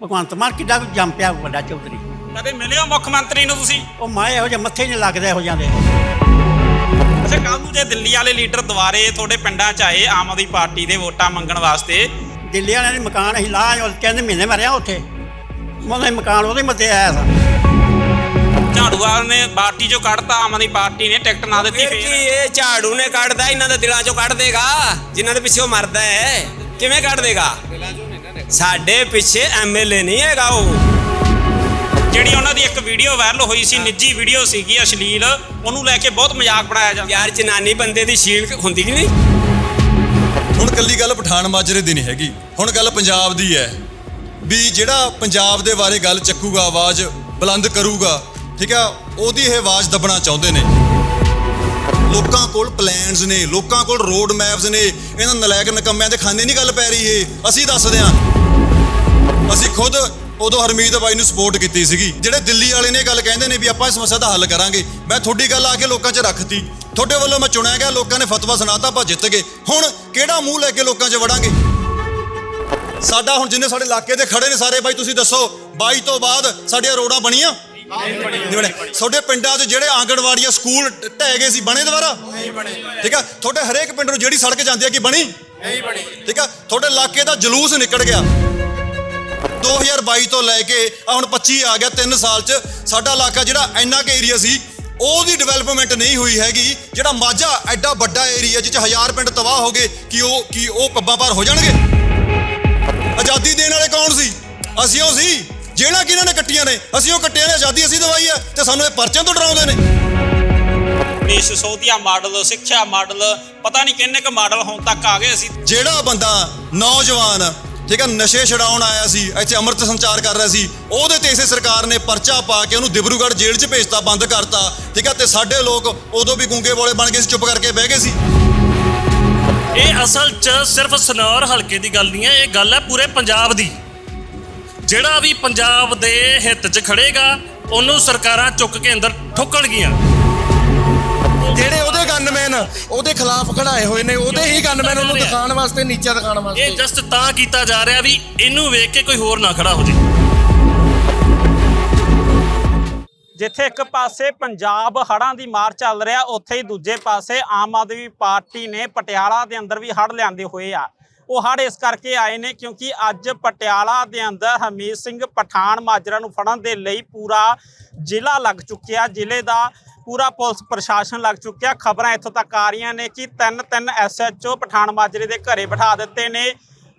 ਭਗਵੰਤ ਮਾਨ ਕਿੱਡਾ ਕੁ ਜੰਮ ਪਿਆ ਵੱਡਾ ਚੌਧਰੀ। ਕਦੇ ਮਿਲਿਓ ਮੁੱਖ ਮੰਤਰੀ ਨੂੰ ਤੁਸੀਂ? ਉਹ ਮਾਏ ਇਹੋ ਜਿਹੇ ਮੱਥੇ ਹੀ ਨਹੀਂ ਲੱਗਦੇ ਇਹੋ ਜਾਂਦੇ ਅੱਛਾ ਕੱਲ ਨੂੰ ਜੇ ਦਿੱਲੀ ਵਾਲੇ ਲੀਡਰ ਦੁਬਾਰੇ ਤੁਹਾਡੇ ਪਿੰਡਾਂ 'ਚ ਆਏ ਆਮ ਆਦਮੀ ਪਾਰਟੀ ਦੇ ਵੋਟਾਂ ਮੰਗਣ ਵਾਸਤੇ ਦਿੱਲੀ ਵਾਲਿਆਂ ਨੇ ਮਕਾਨ ਅਸੀਂ ਲਾਹ ਉਹ ਕਹਿੰਦੇ ਮਹੀਨੇ ਮਰਿਆ ਉੱਥੇ। ਉਹਦਾ ਮਕਾਨ ਉਹਦੇ ਮੱਤੇ ਆਇਆ ਸੀ। ਝਾੜੂਵਾਲ ਨੇ ਪਾਰਟੀ 'ਚੋਂ ਕੱਢਤਾ ਆਮ ਆਦਮੀ ਪਾਰਟੀ ਨੇ ਟਿਕਟ ਨਾ ਦਿੱਤੀ ਫਿਰ। ਕੀ ਇਹ ਝਾੜੂ ਨੇ ਕੱਢਦਾ ਇਹਨਾਂ ਦੇ ਦਿਲਾਂ ਚੋਂ ਕੱਢ ਦੇਗਾ ਜਿਨ੍ਹਾਂ ਦੇ ਪਿੱਛੇ ਉਹ ਮਰਦਾ ਹੈ। ਕਿਵੇਂ ਕੱਢ ਦੇਗਾ? ਸਾਡੇ ਪਿੱਛੇ ਐਮਐਲਏ ਨਹੀਂ ਹੈਗਾ ਉਹ। ਜਿਹੜੀ ਉਹਨਾਂ ਦੀ ਇੱਕ ਵੀਡੀਓ ਵਾਇਰਲ ਹੋਈ ਸੀ ਨਿੱਜੀ ਵੀਡੀਓ ਸੀਗੀ ਅਸ਼ਲੀਲ ਉਹਨੂੰ ਲੈ ਕੇ ਬਹੁਤ ਮਜ਼ਾਕ ਬਣਾਇਆ ਜਾਂਦਾ। ਯਾਰ ਜਨਾਨੀ ਬੰਦੇ ਦੀ ਸ਼ੀਲ ਹੁੰਦੀ ਕਿ ਨਹੀਂ? ਹੁਣ ਕੱਲੀ ਗੱਲ ਪਠਾਨ ਮਾਜਰੇ ਦੀ ਨਹੀਂ ਹੈਗੀ। ਹੁਣ ਗੱਲ ਪੰਜਾਬ ਦੀ ਹੈ। ਵੀ ਜਿਹੜਾ ਪੰਜਾਬ ਦੇ ਬਾਰੇ ਗੱਲ ਚੱਕੂਗਾ ਆਵਾਜ਼ ਬੁਲੰਦ ਕਰੂਗਾ ਠੀਕ ਆ ਉਹਦੀ ਇਹ ਆਵਾਜ਼ ਦੱਬਣਾ ਚਾਹੁੰਦੇ ਨੇ। ਲੋਕਾਂ ਕੋਲ ਪਲਾਨਸ ਨੇ ਲੋਕਾਂ ਕੋਲ ਰੋਡ ਮੈਪਸ ਨੇ ਇਹਨਾਂ ਨਲਾਇਕ ਨਕੰਮਿਆਂ ਦੇ ਖਾਨੇ ਨਹੀਂ ਗੱਲ ਪੈ ਰਹੀ ਇਹ। ਅਸੀਂ ਦੱਸਦੇ ਹਾਂ। ਅਸੀਂ ਖੁਦ ਉਦੋਂ ਹਰਮੀਤ ਬਾਈ ਨੂੰ ਸਪੋਰਟ ਕੀਤੀ ਸੀਗੀ। ਜਿਹੜੇ ਦਿੱਲੀ ਵਾਲੇ ਨੇ ਗੱਲ ਕਹਿੰਦੇ ਨੇ ਵੀ ਆਪਾਂ ਇਸ ਸਮੱਸਿਆ ਦਾ ਹੱਲ ਕਰਾਂਗੇ। ਮੈਂ ਤੁਹਾਡੀ ਗੱਲ ਆ ਕੇ ਲੋਕਾਂ 'ਚ ਰੱਖਤੀ। ਤੁਹਾਡੇ ਵੱਲੋਂ ਮੈਂ ਚੁਣਿਆ ਗਿਆ ਲੋਕਾਂ ਨੇ ਫਤਵਾ ਸੁਣਾਤਾ ਆਪਾਂ ਜਿੱਤ ਗਏ। ਹੁਣ ਕਿਹੜਾ ਮੂੰਹ ਲੈ ਕੇ ਲੋਕਾਂ 'ਚ ਵੜਾਂਗੇ? ਸਾਡਾ ਹੁਣ ਜਿੰਨੇ ਸਾਡੇ ਇਲਾਕੇ ਦੇ ਖੜੇ ਨੇ ਸਾਰੇ ਬਾਈ ਤੁਸੀਂ ਦੱਸੋ 22 ਤੋਂ ਬਾਅਦ ਸਾਡੀਆਂ ਰੋਡਾਂ ਬਣੀਆਂ? ਨਹੀਂ ਬਣੇ ਤੁਹਾਡੇ ਪਿੰਡਾਂ 'ਚ ਜਿਹੜੇ ਆਂਗਣਵਾੜੀਆਂ ਸਕੂਲ ਢਹਿ ਗਏ ਸੀ ਬਣੇ ਦੁਬਾਰਾ? ਨਹੀਂ ਬਣੇ। ਠੀਕ ਆ? ਤੁਹਾਡੇ ਹਰੇਕ ਪਿੰਡ ਨੂੰ ਜਿਹੜੀ ਸੜਕ ਜਾਂਦੀ ਹੈ ਕੀ ਬਣੀ? ਨਹੀਂ ਬਣੀ। ਠੀਕ ਆ? ਤੁਹਾਡੇ ਇਲਾਕੇ ਦਾ ਜਲੂਸ ਨਿਕਲ ਗਿਆ। 2022 ਤੋਂ ਲੈ ਕੇ ਆ ਹੁਣ 25 ਆ ਗਿਆ 3 ਸਾਲ 'ਚ ਸਾਡਾ ਇਲਾਕਾ ਜਿਹੜਾ ਇੰਨਾ ਕੁ ਏਰੀਆ ਸੀ ਉਹਦੀ ਡਿਵੈਲਪਮੈਂਟ ਨਹੀਂ ਹੋਈ ਹੈਗੀ ਜਿਹੜਾ ਮਾਝਾ ਐਡਾ ਵੱਡਾ ਏਰੀਆ ਜਿਹ 'ਚ ਹਜ਼ਾਰ ਪਿੰਡ ਤਬਾਹ ਹੋ ਗਏ ਕਿ ਉਹ ਕੀ ਉਹ ਪੱਬਾਂ ਪਾਰ ਹੋ ਜਾਣਗੇ? ਆਜ਼ਾਦੀ ਦੇਣ ਵਾਲੇ ਕੌਣ ਸੀ? ਅਸੀਂ ਉਹ ਸੀ ਜਿਹੜਾ ਕਿਹਨਾਂ ਨੇ ਕੱਟੀਆਂ ਨੇ ਅਸੀਂ ਉਹ ਕੱਟਿਆਂ ਨੇ ਆਜ਼ਾਦੀ ਅਸੀਂ ਦਵਾਈ ਹੈ ਤੇ ਸਾਨੂੰ ਇਹ ਪਰਚਿਆਂ ਤੋਂ ਡਰਾਉਂਦੇ ਨੇ। ਦੇਸ਼ ਸੋਧੀਆ ਮਾਡਲ ਸਿੱਖਿਆ ਮਾਡਲ ਪਤਾ ਨਹੀਂ ਕਿੰਨੇ ਕੁ ਮਾਡਲ ਹੁਣ ਤੱਕ ਆ ਗਏ ਅਸੀਂ। ਜਿਹੜਾ ਬੰਦਾ ਨੌਜਵਾਨ ਠੀਕ ਹੈ ਨਸ਼ੇ ਛਡਾਉਣ ਆਇਆ ਸੀ, ਇੱਥੇ ਅੰਮ੍ਰਿਤ ਸੰਚਾਰ ਕਰ ਰਿਹਾ ਸੀ। ਉਹਦੇ ਤੇ ਇਸੇ ਸਰਕਾਰ ਨੇ ਪਰਚਾ ਪਾ ਕੇ ਉਹਨੂੰ ਦਿਬਰੂਗੜ੍ਹ ਜੇਲ੍ਹ 'ਚ ਭੇਜਤਾ, ਬੰਦ ਕਰਤਾ। ਠੀਕ ਹੈ ਤੇ ਸਾਡੇ ਲੋਕ ਉਦੋਂ ਵੀ ਗੂੰਗੇ ਬੋਲੇ ਬਣ ਗਏ ਸੀ, ਚੁੱਪ ਕਰਕੇ ਬਹਿ ਗਏ ਸੀ। ਇਹ ਅਸਲ 'ਚ ਸਿਰਫ ਸਨੌਰ ਹਲਕੇ ਦੀ ਗੱਲ ਨਹੀਂ ਹੈ, ਇਹ ਗੱਲ ਹੈ ਪੂਰੇ ਪੰਜਾਬ ਦੀ। ਜਿਹੜਾ ਵੀ ਪੰਜਾਬ ਦੇ ਹਿੱਤ 'ਚ ਖੜੇਗਾ, ਉਹਨੂੰ ਸਰਕਾਰਾਂ ਚੁੱਕ ਕੇ ਅੰਦਰ ਠੋਕਣਗੀਆਂ। ਜਿਹੜੇ ਉਹਦੇ ਗਨਮੈਨ ਉਹਦੇ ਖਿਲਾਫ ਖੜਾਏ ਹੋਏ ਨੇ ਉਹਦੇ ਹੀ ਗਨਮੈਨ ਉਹਨੂੰ ਦਿਖਾਉਣ ਵਾਸਤੇ ਨੀਚਾ ਦਿਖਾਉਣ ਇਹ ਵਾਸਤੇ ਜਸਟ ਤਾਂ ਕੀਤਾ ਜਾ ਰਿਹਾ ਵੀ ਇਹਨੂੰ ਵੇਖ ਕੇ ਕੋਈ ਹੋਰ ਨਾ ਖੜਾ ਹੋ ਜੇ। ਜਿੱਥੇ ਇੱਕ ਪਾਸੇ ਪੰਜਾਬ ਹੜ੍ਹਾਂ ਦੀ ਮਾਰ ਚੱਲ ਰਿਹਾ ਉੱਥੇ ਹੀ ਦੂਜੇ ਪਾਸੇ ਆਮ ਆਦਮੀ ਪਾਰਟੀ ਨੇ ਪਟਿਆਲਾ ਦੇ ਅੰਦਰ ਵੀ ਹੜ੍ਹ ਲਿਆਂਦੇ ਹੋਏ ਆ। ਉਹ ਹੜ੍ਹ ਇਸ ਕਰਕੇ ਆਏ ਨੇ ਕਿਉਂਕਿ ਅੱਜ ਪਟਿਆਲਾ ਦੇ ਅੰਦਰ ਹਮੀਤ ਸਿੰਘ ਪਠਾਨ ਮਾਜਰਾ ਨੂੰ ਫੜਨ ਦੇ ਲਈ ਪੂਰਾ ਜ਼ਿਲ੍ਹਾ ਲੱਗ ਚੁੱਕਿਆ। ਜ਼ਿਲ੍ਹੇ ਦਾ ਪੂਰਾ ਪੁਲਿਸ ਪ੍ਰਸ਼ਾਸਨ ਲੱਗ ਚੁੱਕਿਆ। ਖਬਰਾਂ ਇੱਥੋਂ ਤੱਕ ਆ ਰਹੀਆਂ ਨੇ ਕਿ ਤਿੰਨ ਤਿੰਨ ਐਸਐਚਓ ਪਠਾਨ ਮਾਜਰੇ ਦੇ ਘਰੇ ਬਿਠਾ ਦਿੱਤੇ ਨੇ।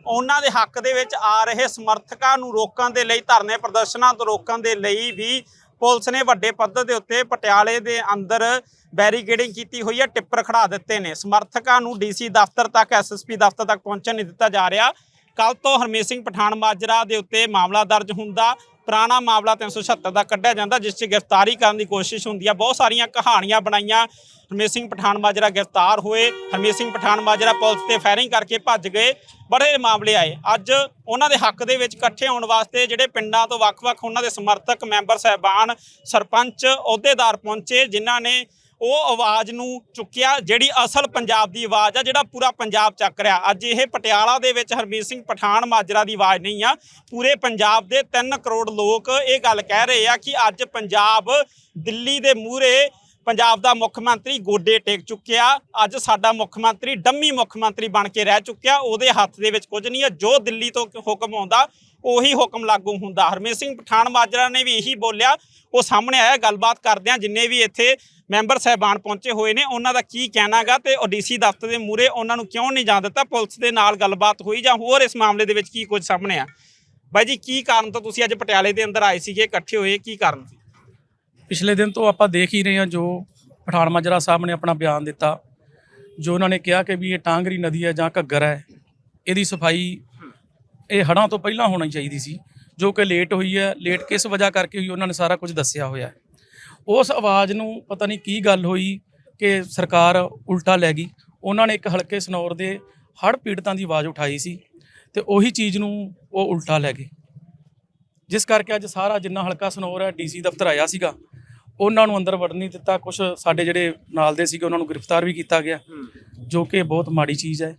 ਉਹਨਾਂ ਦੇ ਹੱਕ ਦੇ ਵਿੱਚ ਆ ਰਹੇ ਸਮਰਥਕਾਂ ਨੂੰ ਰੋਕਣ ਦੇ ਲਈ, ਧਰਨੇ ਪ੍ਰਦਰਸ਼ਨਾਂ ਤੋਂ ਰੋਕਣ ਦੇ ਲਈ ਵੀ ਪੁਲਿਸ ਨੇ ਵੱਡੇ ਪੱਧਰ ਦੇ ਉੱਤੇ ਪਟਿਆਲੇ ਦੇ ਅੰਦਰ ਬੈਰੀਕੇਡਿੰਗ ਕੀਤੀ ਹੋਈ ਹੈ, ਟਿੱਪਰ ਖੜਾ ਦਿੱਤੇ ਨੇ। ਸਮਰਥਕਾਂ ਨੂੰ ਡੀਸੀ ਦਫ਼ਤਰ ਤੱਕ ਐਸਐਸਪੀ ਦਫ਼ਤਰ ਤੱਕ ਪਹੁੰਚਣ ਨਹੀਂ ਦਿੱਤਾ ਜਾ ਰਿਹਾ। ਕੱਲ ਤੋਂ ਹਰਮੀਤ ਸਿੰਘ ਪਠਾਨ ਮਾਜਰਾ ਦੇ ਉੱਤੇ ਮਾਮਲਾ ਦਰਜ ਹੁੰਦਾ। ਪੁਰਾਣਾ ਮਾਮਲਾ 376 ਦਾ ਕੱਢਿਆ ਜਾਂਦਾ, ਜਿਸ 'ਚ ਗ੍ਰਿਫਤਾਰੀ ਕਰਨ ਦੀ ਕੋਸ਼ਿਸ਼ ਹੁੰਦੀ ਆ। ਬਹੁਤ ਸਾਰੀਆਂ ਕਹਾਣੀਆਂ ਬਣਾਈਆਂ। ਹਰਮੀਤ ਸਿੰਘ ਪਠਾਨ ਮਾਜਰਾ ਗ੍ਰਿਫਤਾਰ ਹੋਏ। ਹਰਮੀਤ ਸਿੰਘ ਪਠਾਨ ਮਾਜਰਾ ਪੁਲਿਸ ਤੇ ਫਾਇਰਿੰਗ ਕਰਕੇ ਭੱਜ ਗਏ। ਬੜੇ ਮਾਮਲੇ ਆਏ। ਅੱਜ ਉਹਨਾਂ ਦੇ ਹੱਕ ਦੇ ਵਿੱਚ ਇਕੱਠੇ ਹੋਣ ਵਾਸਤੇ ਜਿਹੜੇ ਪਿੰਡਾਂ ਤੋਂ ਵੱਖ-ਵੱਖ ਉਹਨਾਂ ਦੇ ਸਮਰਥਕ ਮੈਂਬਰ, ਸਹਿਬਾਨ, ਸਰਪੰਚ ਅਹੁਦੇਦਾਰ ਪਹੁੰਚੇ, ਜਿਨ੍ਹਾਂ ਨੇ ਉਹ ਆਵਾਜ਼ ਨੂੰ ਚੁੱਕਿਆ, ਜਿਹੜੀ ਅਸਲ ਪੰਜਾਬ ਦੀ ਆਵਾਜ਼ ਆ, ਜਿਹੜਾ ਪੂਰਾ ਪੰਜਾਬ ਚੱਕ ਰਿਹਾ। ਅੱਜ ਇਹ ਪਟਿਆਲਾ ਦੇ ਵਿੱਚ ਹਰਮੀਤ ਸਿੰਘ ਪਠਾਨ ਮਾਜਰਾ ਦੀ ਆਵਾਜ਼ ਨਹੀਂ ਆ। ਪੂਰੇ ਪੰਜਾਬ ਦੇ 3 ਕਰੋੜ ਲੋਕ ਇਹ ਗੱਲ ਕਹਿ ਰਹੇ ਆ ਕਿ ਅੱਜ ਪੰਜਾਬ ਦਿੱਲੀ ਦੇ ਮੂਹਰੇ ਪੰਜਾਬ ਦਾ ਮੁੱਖ ਮੰਤਰੀ ਗੋਡੇ ਟੇਕ ਚੁੱਕਿਆ। ਅੱਜ ਸਾਡਾ ਮੁੱਖ ਮੰਤਰੀ, ਡੰਮੀ ਮੁੱਖ ਮੰਤਰੀ ਬਣ ਕੇ ਰਹਿ ਚੁੱਕਿਆ। ਉਹਦੇ ਹੱਥ ਦੇ ਵਿੱਚ ਕੁਝ ਨਹੀਂ ਹੈ ਜੋ ਦਿੱਲੀ ਤੋਂ ਹੁਕਮ ਆਉਂਦਾ, ਉਹੀ ਹੁਕਮ ਲਾਗੂ ਹੁੰਦਾ। ਹਰਮੀਤ ਸਿੰਘ ਪਠਾਨ ਮਾਜਰਾ ਨੇ ਵੀ ਇਹੀ ਬੋਲਿਆ। ਉਹ ਸਾਹਮਣੇ ਆਇਆ, ਗੱਲਬਾਤ ਕਰਦੇ ਆ। ਜਿੰਨੇ ਵੀ ਇੱਥੇ ਮੈਂਬਰ ਸਹਿਬਾਨ ਪਹੁੰਚੇ ਹੋਏ ਨੇ, ਉਹਨਾਂ ਦਾ ਕੀ ਕਹਿਣਾਗਾ ਤੇ ਓਡੀਸੀ ਦਫ਼ਤਰ ਦੇ ਮੂਹਰੇ ਉਹਨਾਂ ਨੂੰ ਕਿਉਂ ਨਹੀਂ ਜਾਣ ਦਿੱਤਾ? ਪੁਲਿਸ ਦੇ ਨਾਲ ਗੱਲਬਾਤ ਹੋਈ ਜਾਂ ਹੋਰ ਇਸ ਮਾਮਲੇ ਦੇ ਵਿੱਚ ਕੀ ਕੁਝ ਸਾਹਮਣੇ ਆ? ਬਾਈ ਜੀ, ਕੀ ਕਾਰਨ ਤੋਂ ਤੁਸੀਂ ਅੱਜ ਪਟਿਆਲੇ ਦੇ ਅੰਦਰ ਆਏ ਸੀਗੇ, ਇਕੱਠੇ ਹੋਏ, ਕੀ ਕਾਰਨ ਸੀ? ਪਿਛਲੇ ਦਿਨ ਤੋਂ ਆਪਾਂ ਦੇਖ ਹੀ ਰਹੇ ਹਾਂ ਜੋ ਪਠਾਨ ਮਾਜਰਾ ਸਾਹਿਬ ਨੇ ਆਪਣਾ ਬਿਆਨ ਦਿੱਤਾ, ਜੋ ਉਹਨਾਂ ਨੇ ਕਿਹਾ ਕਿ ਵੀ ਇਹ ਟਾਂਗਰੀ ਨਦੀ ਹੈ ਜਾਂ ਘੱਗਰ ਹੈ, ਇਹਦੀ ਸਫ਼ਾਈ ਇਹ ਹੜ੍ਹਾਂ ਤੋਂ ਪਹਿਲਾਂ ਹੋਣੀ ਚਾਹੀਦੀ ਸੀ, ਜੋ ਕਿ ਲੇਟ ਹੋਈ ਹੈ, ਲੇਟ ਕਿਸ ਵਜ੍ਹਾ ਕਰਕੇ ਹੋਈ, ਉਹਨਾਂ ਨੇ ਸਾਰਾ ਕੁਝ ਦੱਸਿਆ ਹੋਇਆ ਹੈ। ਉਸ ਆਵਾਜ਼ ਨੂੰ ਪਤਾ ਨਹੀਂ ਕੀ ਗੱਲ ਹੋਈ ਕਿ ਸਰਕਾਰ ਉਲਟਾ ਲੈ ਗਈ। ਉਹਨਾਂ ਨੇ ਇੱਕ ਹਲਕੇ ਸਨੌਰ ਦੇ ਹੜ੍ਹ ਪੀੜਤਾਂ ਦੀ ਆਵਾਜ਼ ਉਠਾਈ ਸੀ ਤੇ ਉਹੀ ਚੀਜ਼ ਨੂੰ ਉਹ ਉਲਟਾ ਲੈ ਗਏ। ਜਿਸ ਕਰਕੇ ਅੱਜ ਸਾਰਾ ਜਿੰਨਾ ਹਲਕਾ ਸਨੌਰ ਹੈ ਡੀਸੀ ਦਫ਼ਤਰ ਆਇਆ ਸੀਗਾ ਉਹਨਾਂ ਨੂੰ ਅੰਦਰ ਵੜਨ ਨਹੀਂ ਦਿੱਤਾ। ਕੁਝ ਸਾਡੇ ਜਿਹੜੇ ਨਾਲ ਦੇ ਸੀਗੇ ਉਹਨਾਂ ਨੂੰ ਗ੍ਰਿਫਤਾਰ ਵੀ ਕੀਤਾ ਗਿਆ ਜੋ ਕਿ ਬਹੁਤ ਮਾੜੀ ਚੀਜ਼ ਹੈ।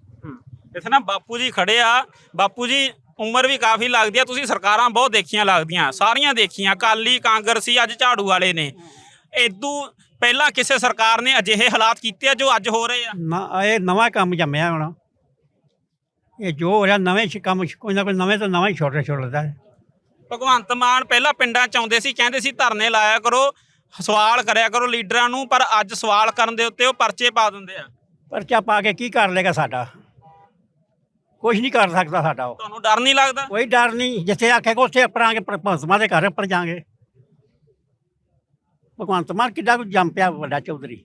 ਇੱਥੇ ਨਾ ਬਾਪੂ ਜੀ ਖੜੇ ਆ। ਬਾਪੂ ਜੀ ਉਮਰ ਵੀ ਕਾਫੀ ਲੱਗਦੀ ਆ। ਤੁਸੀਂ ਸਰਕਾਰਾਂ ਬਹੁਤ ਦੇਖੀਆਂ ਲੱਗਦੀਆਂ ਸਾਰੀਆਂ ਦੇਖੀਆਂ। ਕਾਲੀ ਕਾਂਗਰਸੀ ਅੱਜ ਝਾੜੂ ਵਾਲੇ ਨੇ। ਇਦੋਂ ਪਹਿਲਾਂ ਕਿਸੇ ਸਰਕਾਰ ਨੇ ਅਜਿਹੇ ਹਾਲਾਤ ਕੀਤੇ ਆ ਜੋ ਅੱਜ ਹੋ ਰਹੇ ਆ? ਨਾ ਇਹ ਨਵਾਂ ਕੰਮ ਜੰਮਿਆ ਹੁਣ। ਇਹ ਜੋ ਹੋ ਰਿਹਾ ਨਵੇਂ ਸ਼ ਕੰਮ ਕੋਈ ਨਾ ਕੋਈ ਨਵੇਂ ਤੋਂ ਨਵਾਂ ਹੀ ਛੋਟੇ ਛੋਟਦਾ ਹੈ ਭਗਵੰਤ ਮਾਨ ਪਹਿਲਾਂ ਪਿੰਡਾਂ ਚ ਆਉਂਦੇ ਸੀ ਕਹਿੰਦੇ ਸੀ ਧਰਨੇ ਲਾਇਆ ਕਰੋ ਸਵਾਲ ਕਰਿਆ ਕਰੋ ਲੀਡਰਾਂ ਨੂੰ ਪਰ ਅੱਜ ਸਵਾਲ ਕਰਨ ਦੇ ਉੱਤੇ ਉਹ ਪਰਚੇ ਪਾ ਦਿੰਦੇ ਆ। ਪਰਚਾ ਪਾ ਕੇ ਕੀ ਕਰ ਲੇਗਾ ਸਾਡਾ? ਕੁਝ ਨਹੀਂ ਕਰ ਸਕਦਾ ਸਾਡਾ ਉਹ। ਤੁਹਾਨੂੰ ਡਰ ਨਹੀਂ ਲੱਗਦਾ? ਕੋਈ ਡਰ ਨਹੀਂ। ਜਿੱਥੇ ਆਖੇਗਾ ਉੱਥੇ ਆਪਣਾਂਗੇ ਭਗਵੰਤ ਦੇ ਘਰ ਉੱਪਰ ਜਾਾਂਗੇ ਭਗਵੰਤ ਮਾਨ ਕਿੱਡਾ ਕੁ ਜੰਮ ਪਿਆ ਵੱਡਾ ਚੌਧਰੀ।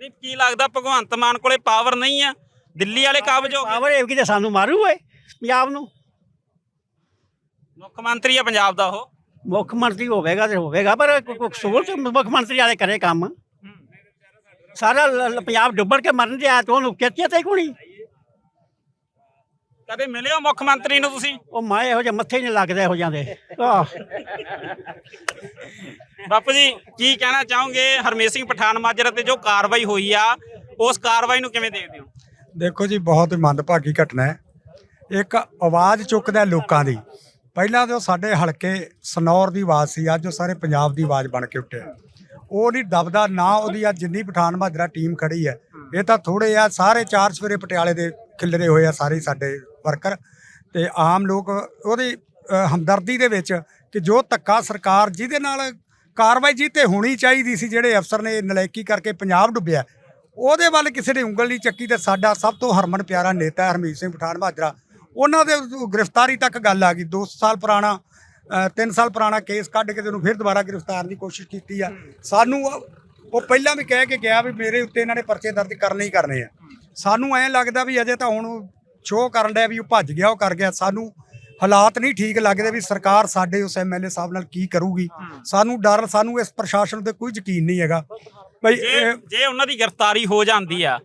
ਨਹੀਂ ਕੀ ਲੱਗਦਾ ਭਗਵੰਤ ਮਾਨ ਕੋਲੇ ਪਾਵਰ ਨਹੀਂ ਆ? ਦਿੱਲੀ ਵਾਲੇ ਕਾਬਜ ਹੋ ਗਏ। ਪਾਵਰ ਇਹ ਕਿਤੇ ਸਾਨੂੰ ਮਾਰੂ ਓਏ ਪੰਜਾਬ ਨੂੰ। ਮੁੱਖ ਮੰਤਰੀ ਆ ਪੰਜਾਬ ਦਾ ਉਹ। ਮੁੱਖ ਮੰਤਰੀ ਹੋਵੇਗਾ ਤੇ ਹੋਵੇਗਾ ਪਰ ਕੋ- ਕੋ- ਕਸੂਰ ਤੇ ਮੁੱਖ ਮੰਤਰੀ ਵਾਲੇ ਕਰੇ ਕੰਮ। ਸਾਰਾ ਲ- ਲ- ਪੰਜਾਬ ਡੁੱਬਣ ਕੇ ਮਰਨ ਤੇ ਆਇਆ ਤੇ ਉਹਨੂੰ ਕਿੱਥੇ ਤੇ ਕੋਣੀ ਕਦੇ ਮਿਲੇ ਹੋ ਮੁੱਖ ਮੰਤਰੀ ਨੂੰ ਤੁਸੀਂ? ਉਹ ਮਾਏ ਇਹੋ ਜਿਹੇ ਮੱਥੇ ਹੀ ਨਹੀਂ ਲੱਗਦੇ ਇਹੋ ਜਾਂਦੇ ਆਹ। ਬਾਪੂ ਜੀ ਕੀ ਕਹਿਣਾ ਚਾਹੋਗੇ ਹਰਮੇਸ਼ ਸਿੰਘ ਪਠਾਨ ਮਾਜਰਾ ਤੇ ਜੋ ਕਾਰਵਾਈ ਹੋਈ ਆ ਉਸ ਕਾਰਵਾਈ ਨੂੰ ਕਿਵੇਂ ਦੇਖਦੇ ਹੋ? ਦੇਖੋ ਜੀ ਬਹੁਤ ਹੀ ਮੰਦਭਾਗੀ ਘਟਨਾ ਹੈ। ਇੱਕ ਆਵਾਜ਼ ਚੁੱਕਦਾ ਲੋਕਾਂ ਦੀ। ਪਹਿਲਾਂ ਤਾਂ ਸਾਡੇ ਹਲਕੇ ਸਨੌਰ ਦੀ ਆਵਾਜ਼ ਸੀ ਅੱਜ ਉਹ ਸਾਰੇ ਪੰਜਾਬ ਦੀ ਆਵਾਜ਼ ਬਣ ਕੇ ਉੱਠਿਆ ਉਹ ਨਹੀਂ ਦਬਦਾ ਨਾ ਉਹਦੀ ਅੱਜ ਜਿੰਨੀ ਪਠਾਨ ਮਾਜਰਾ ਟੀਮ ਖੜੀ ਹੈ। ਇਹ ਤਾਂ ਥੋੜੇ ਆ ਸਾਰੇ ਚਾਰ ਸਵੇਰੇ ਪਟਿਆਲੇ ਦੇ ਖਿਲਰੇ ਹੋਏ ਆ ਸਾਰੇ ਸਾਡੇ ਵਰਕਰ ਤੇ ਆਮ ਲੋਕ ਉਹਦੀ ਹਮਦਰਦੀ ਦੇ ਵਿੱਚ ਕਿ ਜੋ ਧੱਕਾ ਸਰਕਾਰ ਜਿਹਦੇ ਨਾਲ ਕਾਰਵਾਈ ਜੀ ਤੇ ਹੋਣੀ ਚਾਹੀਦੀ ਸੀ, ਜਿਹੜੇ ਅਫਸਰ ਨੇ ਨਲਾਇਕੀ ਕਰਕੇ ਪੰਜਾਬ ਡੁੱਬਿਆ, ਉਹਦੇ ਵੱਲ ਕਿਸੇ ਨੇ ਉਂਗਲ ਨਹੀਂ ਚੱਕੀ ਤੇ ਸਾਡਾ ਸਭ ਤੋਂ ਹਰਮਨ ਪਿਆਰਾ ਨੇਤਾ ਹਰਮੀਤ ਸਿੰਘ ਪਠਾਨ ਮਾਜਰਾ ਉਹਨਾਂ ਦੇ ਗ੍ਰਿਫਤਾਰੀ ਤੱਕ ਗੱਲ ਆ ਗਈ। 2 ਸਾਲ ਪੁਰਾਣਾ 3 ਸਾਲ ਪੁਰਾਣਾ ਕੇਸ ਕੱਢ ਕੇ ਤੇ ਉਹਨੂੰ ਫਿਰ ਦੁਬਾਰਾ ਗ੍ਰਿਫਤਾਰ ਦੀ ਕੋਸ਼ਿਸ਼ ਕੀਤੀ ਆ। ਸਾਨੂੰ ਉਹ ਪਹਿਲਾਂ ਵੀ ਕਹਿ ਕੇ ਗਿਆ ਵੀ ਮੇਰੇ ਉੱਤੇ ਇਹਨਾਂ ਨੇ ਪਰਚੇ ਦਰਜ ਕਰਨੇ ਹੀ ਕਰਨੇ ਆ। ਸਾਨੂੰ ਐਂ ਲੱਗਦਾ ਵੀ ਅਜੇ ਤਾਂ ਹੁਣ ਸ਼ੋਅ ਕਰਨ ਡਿਆ ਵੀ ਉਹ ਭੱਜ ਗਿਆ ਉਹ ਕਰ ਗਿਆ। ਸਾਨੂੰ ਹਾਲਾਤ ਨਹੀਂ ਠੀਕ ਲੱਗਦੇ ਵੀ ਸਰਕਾਰ ਸਾਡੇ ਉਸ ਐਮਐਲਏ ਸਾਹਿਬ ਨਾਲ ਕੀ ਕਰੂਗੀ। ਸਾਨੂੰ ਡਰ ਸਾਨੂੰ ਇਸ ਪ੍ਰਸ਼ਾਸਨ ਤੇ ਕੋਈ ਯਕੀਨ ਨਹੀਂ ਹੈਗਾ। ਭਈ ਜੇ ਉਹਨਾਂ ਦੀ ਗ੍ਰਿਫਤਾਰੀ ਹੋ ਜਾਂਦੀ ਆ